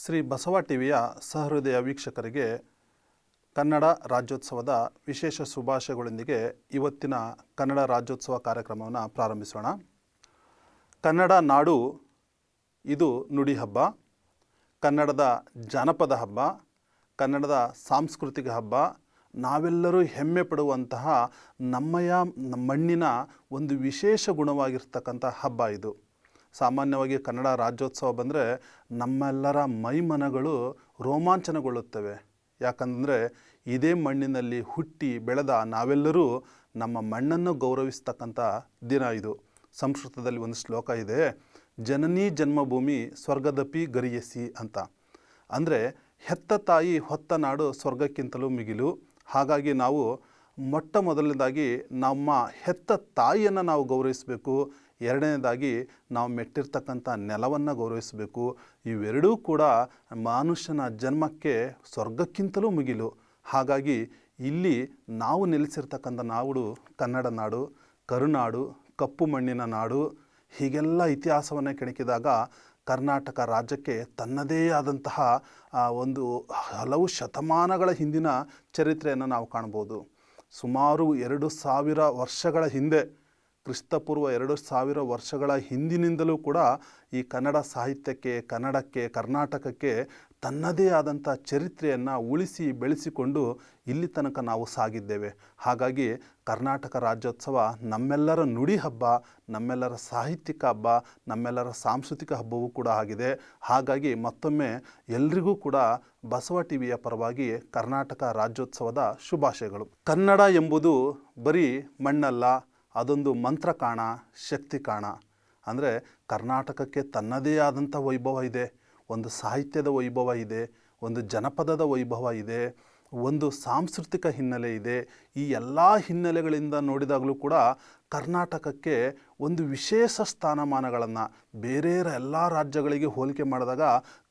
ಶ್ರೀ ಬಸವ ಟಿವಿಯ ಸಹೃದಯ ವೀಕ್ಷಕರಿಗೆ ಕನ್ನಡ ರಾಜ್ಯೋತ್ಸವದ ವಿಶೇಷ ಶುಭಾಶಯಗಳೊಂದಿಗೆ ಇವತ್ತಿನ ಕನ್ನಡ ರಾಜ್ಯೋತ್ಸವ ಕಾರ್ಯಕ್ರಮವನ್ನು ಪ್ರಾರಂಭಿಸೋಣ. ಕನ್ನಡ ನಾಡು, ಇದು ನುಡಿ ಹಬ್ಬ. ಕನ್ನಡದ ಜಾನಪದ ಹಬ್ಬ, ಕನ್ನಡದ ಸಾಂಸ್ಕೃತಿಕ ಹಬ್ಬ. ನಾವೆಲ್ಲರೂ ಹೆಮ್ಮೆ ಪಡುವಂತಹ ನಮ್ಮಯ ಮಣ್ಣಿನ ಒಂದು ವಿಶೇಷ ಗುಣವಾಗಿರ್ತಕ್ಕಂಥ ಹಬ್ಬ ಇದು. ಸಾಮಾನ್ಯವಾಗಿ ಕನ್ನಡ ರಾಜ್ಯೋತ್ಸವ ಬಂದರೆ ನಮ್ಮೆಲ್ಲರ ಮೈಮನಗಳು ರೋಮಾಂಚನಗೊಳ್ಳುತ್ತವೆ. ಯಾಕಂದರೆ ಇದೇ ಮಣ್ಣಿನಲ್ಲಿ ಹುಟ್ಟಿ ಬೆಳೆದ ನಾವೆಲ್ಲರೂ ನಮ್ಮ ಮಣ್ಣನ್ನು ಗೌರವಿಸ್ತಕ್ಕಂಥ ದಿನ ಇದು. ಸಂಸ್ಕೃತದಲ್ಲಿ ಒಂದು ಶ್ಲೋಕ ಇದೆ, ಜನನೀ ಜನ್ಮಭೂಮಿ ಸ್ವರ್ಗದಪಿ ಗರಿಯಸಿ ಅಂತ. ಅಂದರೆ ಹೆತ್ತ ತಾಯಿ ಹೊತ್ತ ನಾಡು ಸ್ವರ್ಗಕ್ಕಿಂತಲೂ ಮಿಗಿಲು. ಹಾಗಾಗಿ ನಾವು ಮೊಟ್ಟ ಮೊದಲನೇದಾಗಿ ನಮ್ಮ ಹೆತ್ತ ತಾಯಿಯನ್ನು ನಾವು ಗೌರವಿಸಬೇಕು. ಎರಡನೇದಾಗಿ ನಾವು ಮೆಟ್ಟಿರ್ತಕ್ಕಂಥ ನೆಲವನ್ನು ಗೌರವಿಸಬೇಕು. ಇವೆರಡೂ ಕೂಡ ಮನುಷ್ಯನ ಜನ್ಮಕ್ಕೆ ಸ್ವರ್ಗಕ್ಕಿಂತಲೂ ಮುಗಿಲು. ಹಾಗಾಗಿ ಇಲ್ಲಿ ನಾವು ನೆಲೆಸಿರ್ತಕ್ಕಂಥ ನಾಡು ಕನ್ನಡ ನಾಡು, ಕರುನಾಡು, ಕಪ್ಪು ಮಣ್ಣಿನ ನಾಡು, ಹೀಗೆಲ್ಲ ಇತಿಹಾಸವನ್ನು ಕೆಣಕಿದಾಗ ಕರ್ನಾಟಕ ರಾಜ್ಯಕ್ಕೆ ತನ್ನದೇ ಆದಂತಹ ಒಂದು ಹಲವು ಶತಮಾನಗಳ ಹಿಂದಿನ ಚರಿತ್ರೆಯನ್ನು ನಾವು ಕಾಣ್ಬೋದು. ಸುಮಾರು ಎರಡು ಸಾವಿರ ವರ್ಷಗಳ ಹಿಂದೆ ಕ್ರಿಸ್ತಪೂರ್ವ ಎರಡು ಸಾವಿರ ವರ್ಷಗಳ ಹಿಂದಿನಿಂದಲೂ ಕೂಡ ಈ ಕನ್ನಡ ಸಾಹಿತ್ಯಕ್ಕೆ, ಕನ್ನಡಕ್ಕೆ, ಕರ್ನಾಟಕಕ್ಕೆ ತನ್ನದೇ ಆದಂಥ ಚರಿತ್ರೆಯನ್ನು ಉಳಿಸಿ ಬೆಳೆಸಿಕೊಂಡು ಇಲ್ಲಿ ತನಕ ನಾವು ಸಾಗಿದ್ದೇವೆ. ಹಾಗಾಗಿ ಕರ್ನಾಟಕ ರಾಜ್ಯೋತ್ಸವ ನಮ್ಮೆಲ್ಲರ ನುಡಿ ಹಬ್ಬ, ನಮ್ಮೆಲ್ಲರ ಸಾಹಿತ್ಯಿಕ ಹಬ್ಬ, ನಮ್ಮೆಲ್ಲರ ಸಾಂಸ್ಕೃತಿಕ ಹಬ್ಬವೂ ಕೂಡ ಆಗಿದೆ. ಹಾಗಾಗಿ ಮತ್ತೊಮ್ಮೆ ಎಲ್ರಿಗೂ ಕೂಡ ಬಸವ ಟಿವಿಯ ಪರವಾಗಿ ಕರ್ನಾಟಕ ರಾಜ್ಯೋತ್ಸವದ ಶುಭಾಶಯಗಳು. ಕನ್ನಡ ಎಂಬುದು ಬರೀ ಮಣ್ಣಲ್ಲ ಅದೊಂದು ಮಂತ್ರ ಕಾಣ, ಶಕ್ತಿ ಕಾಣ. ಅಂದರೆ ಕರ್ನಾಟಕಕ್ಕೆ ತನ್ನದೇ ಆದಂಥ ವೈಭವ ಇದೆ, ಒಂದು ಸಾಹಿತ್ಯದ ವೈಭವ ಇದೆ, ಒಂದು ಜನಪದದ ವೈಭವ ಇದೆ, ಒಂದು ಸಾಂಸ್ಕೃತಿಕ ಹಿನ್ನೆಲೆ ಇದೆ. ಈ ಎಲ್ಲ ಹಿನ್ನೆಲೆಗಳಿಂದ ನೋಡಿದಾಗಲೂ ಕೂಡ ಕರ್ನಾಟಕಕ್ಕೆ ಒಂದು ವಿಶೇಷ ಸ್ಥಾನಮಾನಗಳನ್ನು ಬೇರೆ ಎಲ್ಲ ರಾಜ್ಯಗಳಿಗೆ ಹೋಲಿಕೆ ಮಾಡಿದಾಗ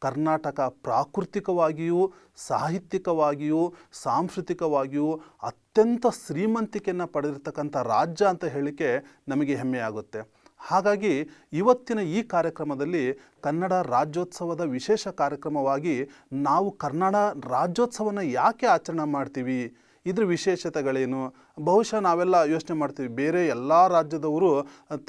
ಕರ್ನಾಟಕ ಪ್ರಾಕೃತಿಕವಾಗಿಯೂ, ಸಾಹಿತ್ಯಿಕವಾಗಿಯೂ, ಸಾಂಸ್ಕೃತಿಕವಾಗಿಯೂ ಅತ್ಯಂತ ಶ್ರೀಮಂತಿಕೆಯನ್ನು ಪಡೆದಿರ್ತಕ್ಕಂಥ ರಾಜ್ಯ ಅಂತ ಹೇಳಿಕೆ ನಮಗೆ ಹೆಮ್ಮೆಯಾಗುತ್ತೆ. ಹಾಗಾಗಿ ಇವತ್ತಿನ ಈ ಕಾರ್ಯಕ್ರಮದಲ್ಲಿ ಕನ್ನಡ ರಾಜ್ಯೋತ್ಸವದ ವಿಶೇಷ ಕಾರ್ಯಕ್ರಮವಾಗಿ ನಾವು ಕನ್ನಡ ರಾಜ್ಯೋತ್ಸವನ ಯಾಕೆ ಆಚರಣೆ ಮಾಡ್ತೀವಿ? ಇದ್ರ ವಿಶೇಷತೆಗಳೇನು? ಬಹುಶಃ ನಾವೆಲ್ಲ ಯೋಚನೆ ಮಾಡ್ತೀವಿ, ಬೇರೆ ಎಲ್ಲ ರಾಜ್ಯದವರು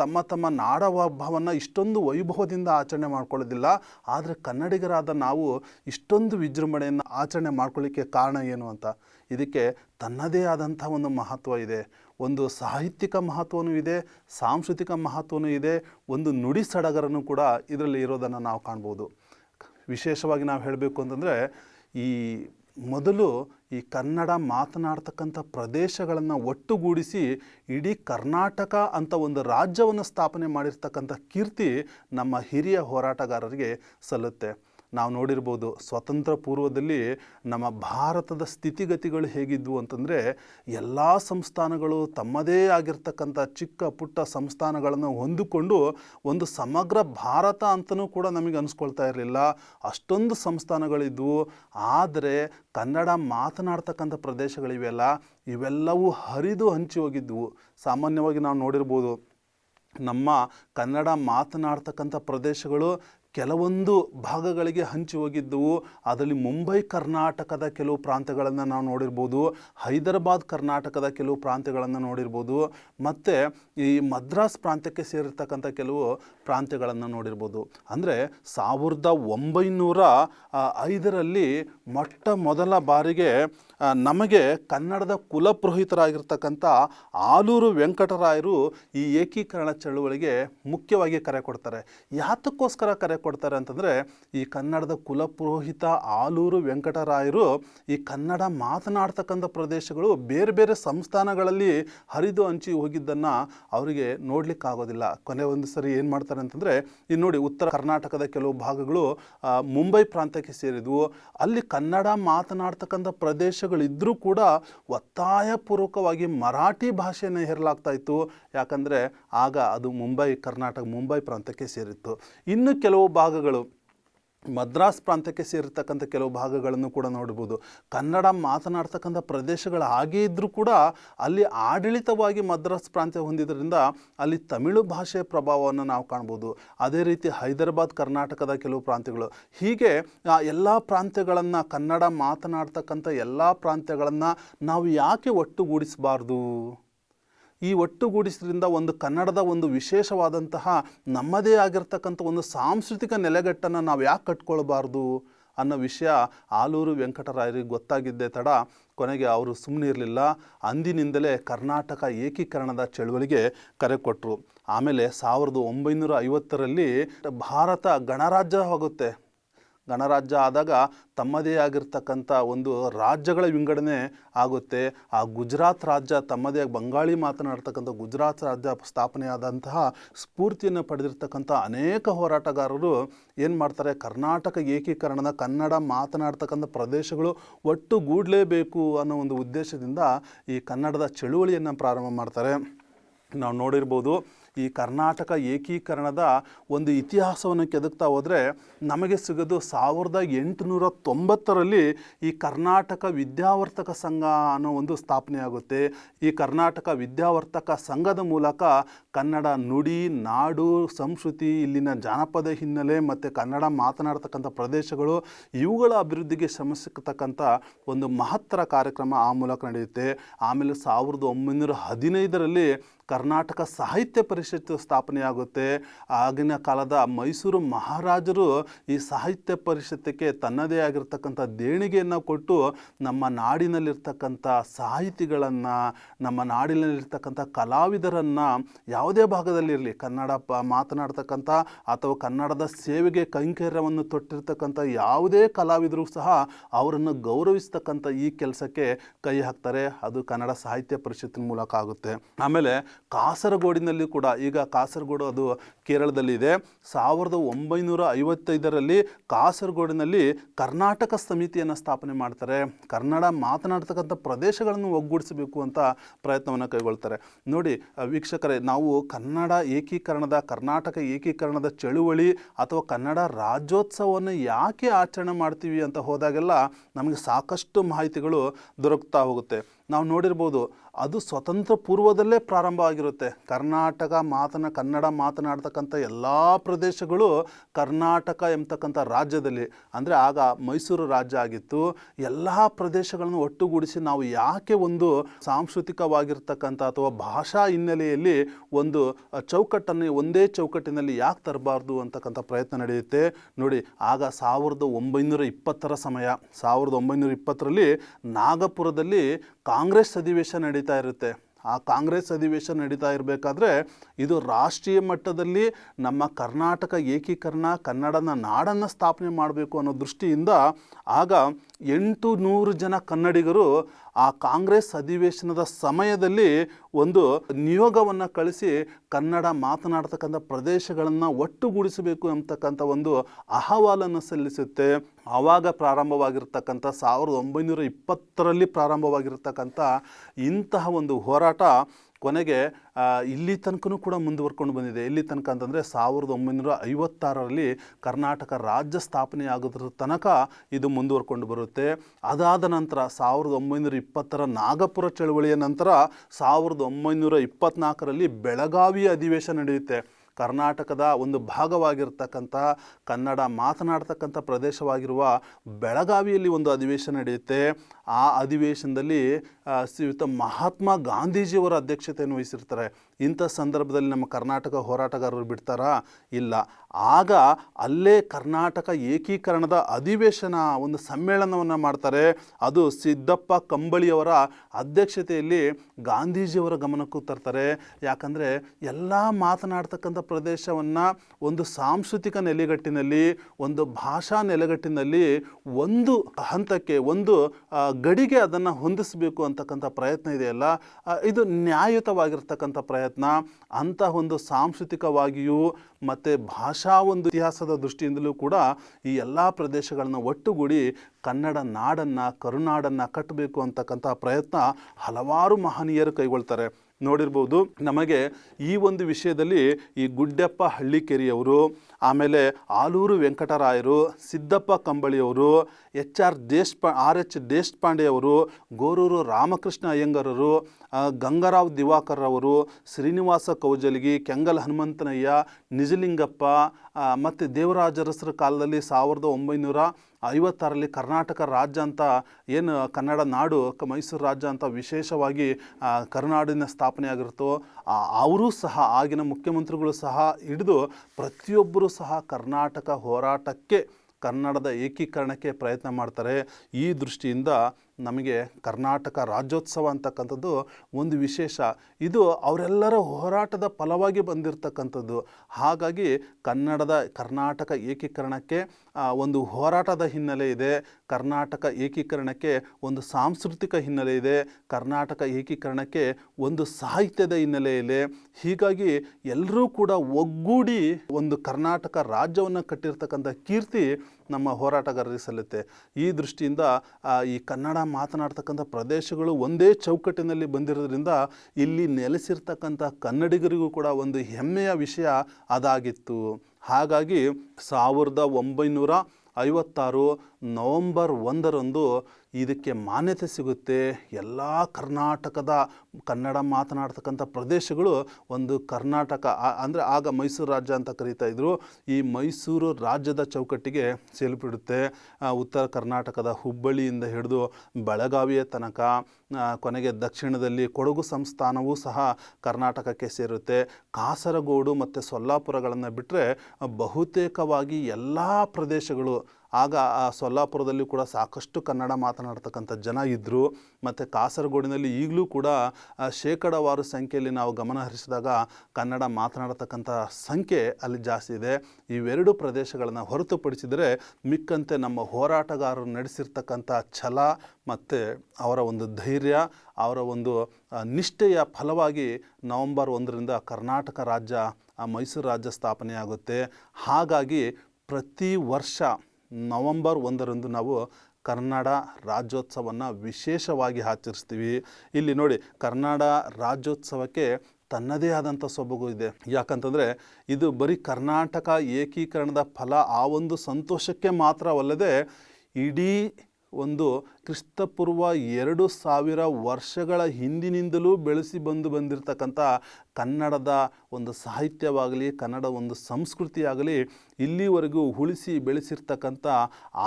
ತಮ್ಮ ತಮ್ಮ ನಾಡ ಹಬ್ಬವನ್ನು ಇಷ್ಟೊಂದು ವೈಭವದಿಂದ ಆಚರಣೆ ಮಾಡ್ಕೊಳ್ಳೋದಿಲ್ಲ. ಆದರೆ ಕನ್ನಡಿಗರಾದ ನಾವು ಇಷ್ಟೊಂದು ವಿಜೃಂಭಣೆಯನ್ನು ಆಚರಣೆ ಮಾಡ್ಕೊಳ್ಳಿಕ್ಕೆ ಕಾರಣ ಏನು ಅಂತ? ಇದಕ್ಕೆ ತನ್ನದೇ ಆದಂಥ ಒಂದು ಮಹತ್ವ ಇದೆ. ಒಂದು ಸಾಹಿತ್ಯಿಕ ಮಹತ್ವವೂ ಇದೆ, ಸಾಂಸ್ಕೃತಿಕ ಮಹತ್ವವೂ ಇದೆ, ಒಂದು ನುಡಿ ಸಡಗರನೂ ಕೂಡ ಇದರಲ್ಲಿ ಇರೋದನ್ನು ನಾವು ಕಾಣ್ಬೋದು. ವಿಶೇಷವಾಗಿ ನಾವು ಹೇಳಬೇಕು ಅಂತಂದರೆ ಈ ಮೊದಲು ಈ ಕನ್ನಡ ಮಾತನಾಡ್ತಕ್ಕಂಥ ಪ್ರದೇಶಗಳನ್ನು ಒಟ್ಟುಗೂಡಿಸಿ ಇಡೀ ಕರ್ನಾಟಕ ಅಂತ ಒಂದು ರಾಜ್ಯವನ್ನು ಸ್ಥಾಪನೆ ಮಾಡಿರ್ತಕ್ಕಂಥ ಕೀರ್ತಿ ನಮ್ಮ ಹಿರಿಯ ಹೋರಾಟಗಾರರಿಗೆ ಸಲ್ಲುತ್ತೆ. ನಾವು ನೋಡಿರ್ಬೋದು ಸ್ವತಂತ್ರ ಪೂರ್ವದಲ್ಲಿ ನಮ್ಮ ಭಾರತದ ಸ್ಥಿತಿಗತಿಗಳು ಹೇಗಿದ್ವು ಅಂತಂದರೆ ಎಲ್ಲ ಸಂಸ್ಥಾನಗಳು ತಮ್ಮದೇ ಆಗಿರ್ತಕ್ಕಂಥ ಚಿಕ್ಕ ಪುಟ್ಟ ಸಂಸ್ಥಾನಗಳನ್ನು ಹೊಂದಿಕೊಂಡು ಒಂದು ಸಮಗ್ರ ಭಾರತ ಅಂತಲೂ ಕೂಡ ನಮಗೆ ಅನಿಸ್ಕೊಳ್ತಾ ಇರಲಿಲ್ಲ. ಅಷ್ಟೊಂದು ಸಂಸ್ಥಾನಗಳಿದ್ವು. ಆದರೆ ಕನ್ನಡ ಮಾತನಾಡ್ತಕ್ಕಂಥ ಪ್ರದೇಶಗಳಿವೆಲ್ಲ, ಇವೆಲ್ಲವೂ ಹರಿದು ಹಂಚಿ ಹೋಗಿದ್ವು. ಸಾಮಾನ್ಯವಾಗಿ ನಾವು ನೋಡಿರ್ಬೋದು ನಮ್ಮ ಕನ್ನಡ ಮಾತನಾಡ್ತಕ್ಕಂಥ ಪ್ರದೇಶಗಳು ಕೆಲವೊಂದು ಭಾಗಗಳಿಗೆ ಹಂಚಿ ಹೋಗಿದ್ದವು. ಅದರಲ್ಲಿ ಮುಂಬೈ, ಕರ್ನಾಟಕದ ಕೆಲವು ಪ್ರಾಂತ್ಯಗಳನ್ನು ನಾವು ನೋಡಿರ್ಬೋದು. ಹೈದರಾಬಾದ್, ಕರ್ನಾಟಕದ ಕೆಲವು ಪ್ರಾಂತ್ಯಗಳನ್ನು ನೋಡಿರ್ಬೋದು. ಮತ್ತು ಈ ಮದ್ರಾಸ್ ಪ್ರಾಂತ್ಯಕ್ಕೆ ಸೇರಿರ್ತಕ್ಕಂಥ ಕೆಲವು ಪ್ರಾಂತ್ಯಗಳನ್ನು ನೋಡಿರ್ಬೋದು. ಅಂದರೆ ಸಾವಿರದ ಒಂಬೈನೂರ ಐದರಲ್ಲಿ ಮೊಟ್ಟ ಮೊದಲ ಬಾರಿಗೆ ನಮಗೆ ಕನ್ನಡದ ಕುಲಪುರೋಹಿತರಾಗಿರ್ತಕ್ಕಂಥ ಆಲೂರು ವೆಂಕಟರಾಯರು ಈ ಏಕೀಕರಣ ಚಳುವಳಿಗೆ ಮುಖ್ಯವಾಗಿ ಕರೆ ಕೊಡ್ತಾರೆ. ಯಾತಕ್ಕೋಸ್ಕರ ಕರೆ ಕೊಡ್ತಾರೆ ಅಂತಂದರೆ ಈ ಕನ್ನಡದ ಕುಲಪುರೋಹಿತ ಆಲೂರು ವೆಂಕಟರಾಯರು ಈ ಕನ್ನಡ ಮಾತನಾಡ್ತಕ್ಕಂಥ ಪ್ರದೇಶಗಳು ಬೇರೆ ಬೇರೆ ಸಂಸ್ಥಾನಗಳಲ್ಲಿ ಹರಿದು ಹಂಚಿ ಹೋಗಿದ್ದನ್ನು ಅವರಿಗೆ ನೋಡಲಿಕ್ಕಾಗೋದಿಲ್ಲ. ಕೊನೆ ಒಂದು ಸರಿ ಏನು ಮಾಡ್ತಾರೆ ಅಂತಂದರೆ ಇನ್ನು ನೋಡಿ ಉತ್ತರ ಕರ್ನಾಟಕದ ಕೆಲವು ಭಾಗಗಳು ಮುಂಬೈ ಪ್ರಾಂತ್ಯಕ್ಕೆ ಸೇರಿದ್ವು. ಅಲ್ಲಿ ಕನ್ನಡ ಮಾತನಾಡ್ತಕ್ಕಂಥ ಪ್ರದೇಶಗಳಿದ್ದರೂ ಕೂಡ ಒತ್ತಾಯಪೂರ್ವಕವಾಗಿ ಮರಾಠಿ ಭಾಷೆಯನ್ನು ಹೇರಲಾಗ್ತಾ ಇತ್ತು. ಯಾಕಂದರೆ ಆಗ ಅದು ಮುಂಬೈ, ಕರ್ನಾಟಕ, ಮುಂಬೈ ಪ್ರಾಂತ್ಯಕ್ಕೆ ಸೇರಿತ್ತು. ಇನ್ನು ಕೆಲವು ಭಾಗಗಳು ಮದ್ರಾಸ್ ಪ್ರಾಂತ್ಯಕ್ಕೆ ಸೇರಿರ್ತಕ್ಕಂಥ ಕೆಲವು ಭಾಗಗಳನ್ನು ಕೂಡ ನೋಡ್ಬೋದು. ಕನ್ನಡ ಮಾತನಾಡ್ತಕ್ಕಂಥ ಪ್ರದೇಶಗಳು ಹಾಗೇ ಇದ್ದರೂ ಕೂಡ ಅಲ್ಲಿ ಆಡಳಿತವಾಗಿ ಮದ್ರಾಸ್ ಪ್ರಾಂತ್ಯ ಹೊಂದಿದ್ದರಿಂದ ಅಲ್ಲಿ ತಮಿಳು ಭಾಷೆಯ ಪ್ರಭಾವವನ್ನು ನಾವು ಕಾಣ್ಬೋದು. ಅದೇ ರೀತಿ ಹೈದರಾಬಾದ್, ಕರ್ನಾಟಕದ ಕೆಲವು ಪ್ರಾಂತ್ಯಗಳು. ಹೀಗೆ ಎಲ್ಲ ಪ್ರಾಂತ್ಯಗಳನ್ನು, ಕನ್ನಡ ಮಾತನಾಡ್ತಕ್ಕಂಥ ಎಲ್ಲ ಪ್ರಾಂತ್ಯಗಳನ್ನು ನಾವು ಯಾಕೆ ಒಟ್ಟುಗೂಡಿಸಬಾರ್ದು? ಈ ಒಟ್ಟುಗೂಡಿಸಿದ್ರಿಂದ ಒಂದು ಕನ್ನಡದ ಒಂದು ವಿಶೇಷವಾದಂತಹ ನಮ್ಮದೇ ಆಗಿರ್ತಕ್ಕಂಥ ಒಂದು ಸಾಂಸ್ಕೃತಿಕ ನೆಲೆಗಟ್ಟನ್ನು ನಾವು ಯಾಕೆ ಕಟ್ಕೊಳ್ಬಾರ್ದು ಅನ್ನೋ ವಿಷಯ ಆಲೂರು ವೆಂಕಟರಾಯರಿಗೆ ಗೊತ್ತಾಗಿದ್ದೇ ತಡ. ಕೊನೆಗೆ ಅವರು ಸುಮ್ಮನೆ ಇರಲಿಲ್ಲ. ಅಂದಿನಿಂದಲೇ ಕರ್ನಾಟಕ ಏಕೀಕರಣದ ಚಳವಳಿಗೆ ಕರೆ ಕೊಟ್ಟರು ಆಮೇಲೆ ಸಾವಿರದ ಒಂಬೈನೂರ ಐವತ್ತರಲ್ಲಿ ಭಾರತ ಗಣರಾಜ್ಯ ಹೋಗುತ್ತೆ ಗಣರಾಜ್ಯ ಆದಾಗ ತಮ್ಮದೇ ಆಗಿರ್ತಕ್ಕಂಥ ಒಂದು ರಾಜ್ಯಗಳ ವಿಂಗಡಣೆ ಆಗುತ್ತೆ. ಆ ಗುಜರಾತ್ ರಾಜ್ಯ ತಮ್ಮದೇ ಬಂಗಾಳಿ ಮಾತನಾಡ್ತಕ್ಕಂಥ ಗುಜರಾತ್ ರಾಜ್ಯ ಸ್ಥಾಪನೆಯಾದಂತಹ ಸ್ಫೂರ್ತಿಯನ್ನು ಪಡೆದಿರ್ತಕ್ಕಂಥ ಅನೇಕ ಹೋರಾಟಗಾರರು ಏನು ಮಾಡ್ತಾರೆ? ಕರ್ನಾಟಕ ಏಕೀಕರಣದ ಕನ್ನಡ ಮಾತನಾಡ್ತಕ್ಕಂಥ ಪ್ರದೇಶಗಳು ಒಟ್ಟುಗೂಡಲೇಬೇಕು ಅನ್ನೋ ಒಂದು ಉದ್ದೇಶದಿಂದ ಈ ಕನ್ನಡದ ಚಳುವಳಿಯನ್ನು ಪ್ರಾರಂಭ ಮಾಡ್ತಾರೆ. ನಾವು ನೋಡಿರ್ಬೋದು ಈ ಕರ್ನಾಟಕ ಏಕೀಕರಣದ ಒಂದು ಇತಿಹಾಸವನ್ನು ಕೆದಕ್ತಾ ಹೋದರೆ ನಮಗೆ ಸಿಗೋದು ಸಾವಿರದ ಎಂಟುನೂರ ತೊಂಬತ್ತರಲ್ಲಿ ಈ ಕರ್ನಾಟಕ ವಿದ್ಯಾವರ್ತಕ ಸಂಘ ಅನ್ನೋ ಒಂದು ಸ್ಥಾಪನೆ ಆಗುತ್ತೆ. ಈ ಕರ್ನಾಟಕ ವಿದ್ಯಾವರ್ತಕ ಸಂಘದ ಮೂಲಕ ಕನ್ನಡ ನುಡಿ, ನಾಡು, ಸಂಸ್ಕೃತಿ, ಇಲ್ಲಿನ ಜಾನಪದ ಹಿನ್ನೆಲೆ ಮತ್ತು ಕನ್ನಡ ಮಾತನಾಡ್ತಕ್ಕಂಥ ಪ್ರದೇಶಗಳು ಇವುಗಳ ಅಭಿವೃದ್ಧಿಗೆ ಶ್ರಮಿಸತಕ್ಕಂಥ ಒಂದು ಮಹತ್ತರ ಕಾರ್ಯಕ್ರಮ ಆ ಮೂಲಕ ನಡೆಯುತ್ತೆ. ಆಮೇಲೆ ಸಾವಿರದ ಒಂಬೈನೂರ ಹದಿನೈದರಲ್ಲಿ ಕರ್ನಾಟಕ ಸಾಹಿತ್ಯ ಪರಿಷತ್ತು ಸ್ಥಾಪನೆಯಾಗುತ್ತೆ. ಆಗಿನ ಕಾಲದ ಮೈಸೂರು ಮಹಾರಾಜರು ಈ ಸಾಹಿತ್ಯ ಪರಿಷತ್ತಿಗೆ ತನ್ನದೇ ಆಗಿರ್ತಕ್ಕಂಥ ದೇಣಿಗೆಯನ್ನು ಕೊಟ್ಟು ನಮ್ಮ ನಾಡಿನಲ್ಲಿರ್ತಕ್ಕಂಥ ಸಾಹಿತಿಗಳನ್ನು, ನಮ್ಮ ನಾಡಿನಲ್ಲಿರ್ತಕ್ಕಂಥ ಕಲಾವಿದರನ್ನು ಯಾವುದೇ ಭಾಗದಲ್ಲಿರಲಿ ಕನ್ನಡ ಪ ಮಾತನಾಡ್ತಕ್ಕಂಥ ಅಥವಾ ಕನ್ನಡದ ಸೇವೆಗೆ ಕೈಂಕರ್ಯವನ್ನು ತೊಟ್ಟಿರ್ತಕ್ಕಂಥ ಯಾವುದೇ ಕಲಾವಿದರು ಸಹ ಅವರನ್ನು ಗೌರವಿಸ್ತಕ್ಕಂಥ ಈ ಕೆಲಸಕ್ಕೆ ಕೈ ಹಾಕ್ತಾರೆ. ಅದು ಕನ್ನಡ ಸಾಹಿತ್ಯ ಪರಿಷತ್ತಿನ ಮೂಲಕ ಆಗುತ್ತೆ. ಆಮೇಲೆ ಕಾಸರಗೋಡಿನಲ್ಲಿ ಕೂಡ, ಈಗ ಕಾಸರಗೋಡು ಅದು ಕೇರಳದಲ್ಲಿದೆ ಸಾವಿರದ ಒಂಬೈನೂರ ಐವತ್ತೈದರಲ್ಲಿ ಕಾಸರಗೋಡಿನಲ್ಲಿ ಕರ್ನಾಟಕ ಸಮಿತಿಯನ್ನು ಸ್ಥಾಪನೆ ಮಾಡ್ತಾರೆ. ಕನ್ನಡ ಮಾತನಾಡ್ತಕ್ಕಂಥ ಪ್ರದೇಶಗಳನ್ನು ಒಗ್ಗೂಡಿಸಬೇಕು ಅಂತ ಪ್ರಯತ್ನವನ್ನು ಕೈಗೊಳ್ತಾರೆ. ನೋಡಿ ವೀಕ್ಷಕರೇ, ನಾವು ಕನ್ನಡ ಏಕೀಕರಣದ, ಕರ್ನಾಟಕ ಏಕೀಕರಣದ ಚಳುವಳಿ ಅಥವಾ ಕನ್ನಡ ರಾಜ್ಯೋತ್ಸವವನ್ನು ಯಾಕೆ ಆಚರಣೆ ಮಾಡ್ತೀವಿ ಅಂತ ಹೋದಾಗೆಲ್ಲ ನಮಗೆ ಸಾಕಷ್ಟು ಮಾಹಿತಿಗಳು ದೊರಕ್ತಾ ಹೋಗುತ್ತೆ. ನಾವು ನೋಡಿರ್ಬೋದು ಅದು ಸ್ವತಂತ್ರ ಪೂರ್ವದಲ್ಲೇ ಪ್ರಾರಂಭ ಆಗಿರುತ್ತೆ. ಕರ್ನಾಟಕ ಮಾತನ, ಕನ್ನಡ ಮಾತನಾಡ್ತಕ್ಕಂಥ ಎಲ್ಲ ಪ್ರದೇಶಗಳು ಕರ್ನಾಟಕ ಎಂಬತಕ್ಕಂಥ ರಾಜ್ಯದಲ್ಲಿ, ಅಂದರೆ ಆಗ ಮೈಸೂರು ರಾಜ್ಯ ಆಗಿತ್ತು. ಎಲ್ಲ ಪ್ರದೇಶಗಳನ್ನು ಒಟ್ಟುಗೂಡಿಸಿ ನಾವು ಯಾಕೆ ಒಂದು ಸಾಂಸ್ಕೃತಿಕವಾಗಿರ್ತಕ್ಕಂಥ ಅಥವಾ ಭಾಷಾ ಹಿನ್ನೆಲೆಯಲ್ಲಿ ಒಂದು ಚೌಕಟ್ಟನ್ನು, ಒಂದೇ ಚೌಕಟ್ಟಿನಲ್ಲಿ ಯಾಕೆ ತರಬಾರ್ದು ಅಂತಕ್ಕಂಥ ಪ್ರಯತ್ನ ನಡೆಯುತ್ತೆ. ನೋಡಿ, ಆಗ ಸಾವಿರದ ಒಂಬೈನೂರ ಇಪ್ಪತ್ತರ ಸಮಯ, ಸಾವಿರದ ಒಂಬೈನೂರ ಇಪ್ಪತ್ತರಲ್ಲಿ ನಾಗಪುರದಲ್ಲಿ ಕಾಂಗ್ರೆಸ್ ಅಧಿವೇಶನ ನಡೀತಾ ಇರುತ್ತೆ. ಆ ಕಾಂಗ್ರೆಸ್ ಅಧಿವೇಶನ ನಡೀತಾ ಇರಬೇಕಾದ್ರೆ ಇದು ರಾಷ್ಟ್ರೀಯ ಮಟ್ಟದಲ್ಲಿ ನಮ್ಮ ಕರ್ನಾಟಕ ಏಕೀಕರಣ, ಕನ್ನಡನ ನಾಡನ್ನು ಸ್ಥಾಪನೆ ಮಾಡಬೇಕು ಅನ್ನೋ ದೃಷ್ಟಿಯಿಂದ ಆಗ ಎಂಟು ನೂರು ಜನ ಕನ್ನಡಿಗರು ಆ ಕಾಂಗ್ರೆಸ್ ಅಧಿವೇಶನದ ಸಮಯದಲ್ಲಿ ಒಂದು ನಿಯೋಗವನ್ನು ಕಳಿಸಿ ಕನ್ನಡ ಮಾತನಾಡ್ತಕ್ಕಂಥ ಪ್ರದೇಶಗಳನ್ನು ಒಟ್ಟುಗೂಡಿಸಬೇಕು ಅಂತಕ್ಕಂಥ ಒಂದು ಅಹವಾಲನ್ನು ಸಲ್ಲಿಸುತ್ತೆ. ಆವಾಗ ಪ್ರಾರಂಭವಾಗಿರ್ತಕ್ಕಂಥ ಸಾವಿರದ ಒಂಬೈನೂರ ಇಪ್ಪತ್ತರಲ್ಲಿ ಪ್ರಾರಂಭವಾಗಿರ್ತಕ್ಕಂಥ ಇಂತಹ ಒಂದು ಹೋರಾಟ ಕೊನೆಗೆ ಇಲ್ಲಿ ತನಕನೂ ಕೂಡ ಮುಂದುವರ್ಕೊಂಡು ಬಂದಿದೆ. ಇಲ್ಲಿ ತನಕ ಅಂತಂದರೆ ಸಾವಿರದ ಒಂಬೈನೂರ ಐವತ್ತಾರರಲ್ಲಿ ಕರ್ನಾಟಕ ರಾಜ್ಯ ಸ್ಥಾಪನೆ ಆಗೋದ್ರ ತನಕ ಇದು ಮುಂದುವರ್ಕೊಂಡು ಬರುತ್ತೆ. ಅದಾದ ನಂತರ ಸಾವಿರದ ಒಂಬೈನೂರ ಇಪ್ಪತ್ತರ ನಾಗಪುರ ಚಳವಳಿಯ ನಂತರ ಸಾವಿರದ ಒಂಬೈನೂರ ಇಪ್ಪತ್ನಾಲ್ಕರಲ್ಲಿ ಬೆಳಗಾವಿ ಅಧಿವೇಶನ ನಡೆಯುತ್ತೆ. ಕರ್ನಾಟಕದ ಒಂದು ಭಾಗವಾಗಿರ್ತಕ್ಕಂಥ, ಕನ್ನಡ ಮಾತನಾಡ್ತಕ್ಕಂಥ ಪ್ರದೇಶವಾಗಿರುವ ಬೆಳಗಾವಿಯಲ್ಲಿ ಒಂದು ಅಧಿವೇಶನ ನಡೆಯುತ್ತೆ. ಆ ಅಧಿವೇಶನದಲ್ಲಿ ಶ್ರೀಯುತ ಮಹಾತ್ಮ ಗಾಂಧೀಜಿಯವರ ಅಧ್ಯಕ್ಷತೆಯನ್ನು ವಹಿಸಿರ್ತಾರೆ. ಇಂಥ ಸಂದರ್ಭದಲ್ಲಿ ನಮ್ಮ ಕರ್ನಾಟಕ ಹೋರಾಟಗಾರರು ಬಿಡ್ತಾರಾ? ಇಲ್ಲ. ಆಗ ಅಲ್ಲೇ ಕರ್ನಾಟಕ ಏಕೀಕರಣದ ಅಧಿವೇಶನ ಒಂದು ಸಮ್ಮೇಳನವನ್ನು ಮಾಡ್ತಾರೆ. ಅದು ಸಿದ್ದಪ್ಪ ಕಂಬಳಿಯವರ ಅಧ್ಯಕ್ಷತೆಯಲ್ಲಿ ಗಾಂಧೀಜಿಯವರ ಗಮನಕ್ಕೂ ತರ್ತಾರೆ. ಯಾಕಂದರೆ ಎಲ್ಲ ಮಾತನಾಡ್ತಕ್ಕಂಥ ಪ್ರದೇಶವನ್ನು ಒಂದು ಸಾಂಸ್ಕೃತಿಕ ನೆಲೆಗಟ್ಟಿನಲ್ಲಿ, ಒಂದು ಭಾಷಾ ನೆಲೆಗಟ್ಟಿನಲ್ಲಿ ಒಂದು ಹಂತಕ್ಕೆ, ಒಂದು ಗಡಿಗೆ ಅದನ್ನು ಹೊಂದಿಸಬೇಕು ಅಂತಕ್ಕಂಥ ಪ್ರಯತ್ನ ಇದೆಯಲ್ಲ ಇದು ನ್ಯಾಯಯುತವಾಗಿರ್ತಕ್ಕಂಥ ಪ್ರಯತ್ನ. ಅಂತಹ ಒಂದು ಸಾಂಸ್ಕೃತಿಕವಾಗಿಯೂ ಮತ್ತು ಭಾಷಾ ಒಂದು ಇತಿಹಾಸದ ದೃಷ್ಟಿಯಿಂದಲೂ ಕೂಡ ಈ ಎಲ್ಲ ಪ್ರದೇಶಗಳನ್ನು ಒಟ್ಟುಗೂಡಿ ಕನ್ನಡ ನಾಡನ್ನು, ಕರುನಾಡನ್ನು ಕಟ್ಟಬೇಕು ಅಂತಕ್ಕಂಥ ಪ್ರಯತ್ನ ಹಲವಾರು ಮಹನೀಯರು ಕೈಗೊಳ್ತಾರೆ. ನೋಡಿರ್ಬೋದು. ನಮಗೆ ಈ ಒಂದು ವಿಷಯದಲ್ಲಿ ಈ ಗುಡ್ಡೆಪ್ಪ ಹಳ್ಳಿಕೆರೆಯವರು, ಆಮೇಲೆ ಆಲೂರು ವೆಂಕಟರಾಯರು, ಸಿದ್ದಪ್ಪ ಕಂಬಳಿಯವರು ಎಚ್ ಆರ್ ದೇಶಪಾ ಆರ್ ಎಚ್ ದೇಶಪಾಂಡೆಯವರು, ಗೋರೂರು ರಾಮಕೃಷ್ಣ ಅಯ್ಯಂಗರರು ಗಂಗರಾವ್ ದಿವಾಕರ್ ಅವರು ಶ್ರೀನಿವಾಸ ಕೌಜಲಗಿ, ಕೆಂಗಲ್ ಹನುಮಂತನಯ್ಯ, ನಿಜಲಿಂಗಪ್ಪ ಮತ್ತು ದೇವರಾಜರಸರ ಕಾಲದಲ್ಲಿ ಸಾವಿರದ ಒಂಬೈನೂರ ಐವತ್ತಾರಲ್ಲಿ ಕರ್ನಾಟಕ ರಾಜ್ಯ ಅಂತ ಏನು ಕನ್ನಡ ನಾಡು ಮೈಸೂರು ರಾಜ್ಯ ಅಂತ ವಿಶೇಷವಾಗಿ ಕರುನಾಡಿನ ಸ್ಥಾಪನೆ ಆಗಿರುತ್ತೋ ಅವರೂ ಸಹ, ಆಗಿನ ಮುಖ್ಯಮಂತ್ರಿಗಳು ಸಹ ಹಿಡಿದು ಪ್ರತಿಯೊಬ್ಬರೂ ಸಹ ಕರ್ನಾಟಕ ಹೋರಾಟಕ್ಕೆ, ಕನ್ನಡದ ಏಕೀಕರಣಕ್ಕೆ ಪ್ರಯತ್ನ ಮಾಡ್ತಾರೆ. ಈ ದೃಷ್ಟಿಯಿಂದ ನಮಗೆ ಕರ್ನಾಟಕ ರಾಜ್ಯೋತ್ಸವ ಅಂತಕ್ಕಂಥದ್ದು ಒಂದು ವಿಶೇಷ. ಇದು ಅವರೆಲ್ಲರ ಹೋರಾಟದ ಫಲವಾಗಿ ಬಂದಿರತಕ್ಕಂಥದ್ದು. ಹಾಗಾಗಿ ಕನ್ನಡದ ಕರ್ನಾಟಕ ಏಕೀಕರಣಕ್ಕೆ ಒಂದು ಹೋರಾಟದ ಹಿನ್ನೆಲೆ ಇದೆ. ಕರ್ನಾಟಕ ಏಕೀಕರಣಕ್ಕೆ ಒಂದು ಸಾಂಸ್ಕೃತಿಕ ಹಿನ್ನೆಲೆ ಇದೆ. ಕರ್ನಾಟಕ ಏಕೀಕರಣಕ್ಕೆ ಒಂದು ಸಾಹಿತ್ಯದ ಹಿನ್ನೆಲೆ ಇದೆ. ಹೀಗಾಗಿ ಎಲ್ಲರೂ ಕೂಡ ಒಗ್ಗೂಡಿ ಒಂದು ಕರ್ನಾಟಕ ರಾಜ್ಯವನ್ನು ಕಟ್ಟಿರ್ತಕ್ಕಂಥ ಕೀರ್ತಿ ನಮ್ಮ ಹೋರಾಟಗಾರರಿಗೆ ಸಲ್ಲುತ್ತೆ. ಈ ದೃಷ್ಟಿಯಿಂದ ಈ ಕನ್ನಡ ಮಾತನಾಡ್ತಕ್ಕಂಥ ಪ್ರದೇಶಗಳು ಒಂದೇ ಚೌಕಟ್ಟಿನಲ್ಲಿ ಬಂದಿರೋದ್ರಿಂದ ಇಲ್ಲಿ ನೆಲೆಸಿರ್ತಕ್ಕಂಥ ಕನ್ನಡಿಗರಿಗೂ ಕೂಡ ಒಂದು ಹೆಮ್ಮೆಯ ವಿಷಯ ಅದಾಗಿತ್ತು. ಹಾಗಾಗಿ ಸಾವಿರದ ಒಂಬೈನೂರ ಐವತ್ತಾರು ನವಂಬರ್ ಒಂದರಂದು ಇದಕ್ಕೆ ಮಾನ್ಯತೆ ಸಿಗುತ್ತೆ. ಎಲ್ಲ ಕರ್ನಾಟಕದ ಕನ್ನಡ ಮಾತನಾಡ್ತಕ್ಕಂಥ ಪ್ರದೇಶಗಳು ಒಂದು ಕರ್ನಾಟಕ ಅಂದರೆ ಆಗ ಮೈಸೂರು ರಾಜ್ಯ ಅಂತ ಕರೀತಾ ಇದ್ರು. ಈ ಮೈಸೂರು ರಾಜ್ಯದ ಚೌಕಟ್ಟಿಗೆ ಸೇಲ್ಬಿಡುತ್ತೆ ಉತ್ತರ ಕರ್ನಾಟಕದ ಹುಬ್ಬಳ್ಳಿಯಿಂದ ಹಿಡಿದು ಬೆಳಗಾವಿಯ ತನಕ ಕೊನೆಗೆ ದಕ್ಷಿಣದಲ್ಲಿ ಕೊಡಗು ಸಂಸ್ಥಾನವೂ ಸಹ ಕರ್ನಾಟಕಕ್ಕೆ ಸೇರುತ್ತೆ. ಕಾಸರಗೋಡು ಮತ್ತು ಸೊಲ್ಲಾಪುರಗಳನ್ನು ಬಿಟ್ಟರೆ ಬಹುತೇಕವಾಗಿ ಎಲ್ಲ ಪ್ರದೇಶಗಳು ಆಗ ಆ ಸೊಲ್ಲಾಪುರದಲ್ಲಿ ಕೂಡ ಸಾಕಷ್ಟು ಕನ್ನಡ ಮಾತನಾಡ್ತಕ್ಕಂಥ ಜನ ಇದ್ದರು ಮತ್ತು ಕಾಸರಗೋಡಿನಲ್ಲಿ ಈಗಲೂ ಕೂಡ ಶೇಕಡವಾರು ಸಂಖ್ಯೆಯಲ್ಲಿ ನಾವು ಗಮನ ಹರಿಸಿದಾಗ ಕನ್ನಡ ಮಾತನಾಡತಕ್ಕಂಥ ಸಂಖ್ಯೆ ಅಲ್ಲಿ ಜಾಸ್ತಿ ಇದೆ. ಇವೆರಡು ಪ್ರದೇಶಗಳನ್ನು ಹೊರತುಪಡಿಸಿದರೆ ಮಿಕ್ಕಂತೆ ನಮ್ಮ ಹೋರಾಟಗಾರರು ನಡೆಸಿರ್ತಕ್ಕಂಥ ಛಲ ಮತ್ತು ಅವರ ಒಂದು ಧೈರ್ಯ, ಅವರ ಒಂದು ನಿಷ್ಠೆಯ ಫಲವಾಗಿ ನವಂಬರ್ ಒಂದರಿಂದ ಕರ್ನಾಟಕ ರಾಜ್ಯ ಮೈಸೂರು ರಾಜ್ಯ ಸ್ಥಾಪನೆಯಾಗುತ್ತೆ. ಹಾಗಾಗಿ ಪ್ರತಿ ವರ್ಷ ನವಂಬರ್ ಒಂದರಂದು ನಾವು ಕನ್ನಡ ರಾಜ್ಯೋತ್ಸವವನ್ನು ವಿಶೇಷವಾಗಿ ಆಚರಿಸ್ತೀವಿ. ಇಲ್ಲಿ ನೋಡಿ ಕನ್ನಡ ರಾಜ್ಯೋತ್ಸವಕ್ಕೆ ತನ್ನದೇ ಆದಂಥ ಸೊಬಗು ಇದೆ. ಯಾಕಂತಂದರೆ, ಇದು ಬರೀ ಕರ್ನಾಟಕ ಏಕೀಕರಣದ ಫಲ ಆ ಒಂದು ಸಂತೋಷಕ್ಕೆ ಮಾತ್ರವಲ್ಲದೆ ಇಡೀ ಒಂದು ಕ್ರಿಸ್ತಪೂರ್ವ ಎರಡು ಸಾವಿರ ವರ್ಷಗಳ ಹಿಂದಿನಿಂದಲೂ ಬೆಳೆಸಿ ಬಂದು ಬಂದಿರತಕ್ಕಂಥ ಕನ್ನಡದ ಒಂದು ಸಾಹಿತ್ಯವಾಗಲಿ, ಕನ್ನಡ ಒಂದು ಸಂಸ್ಕೃತಿಯಾಗಲಿ, ಇಲ್ಲಿವರೆಗೂ ಉಳಿಸಿ ಬೆಳೆಸಿರ್ತಕ್ಕಂಥ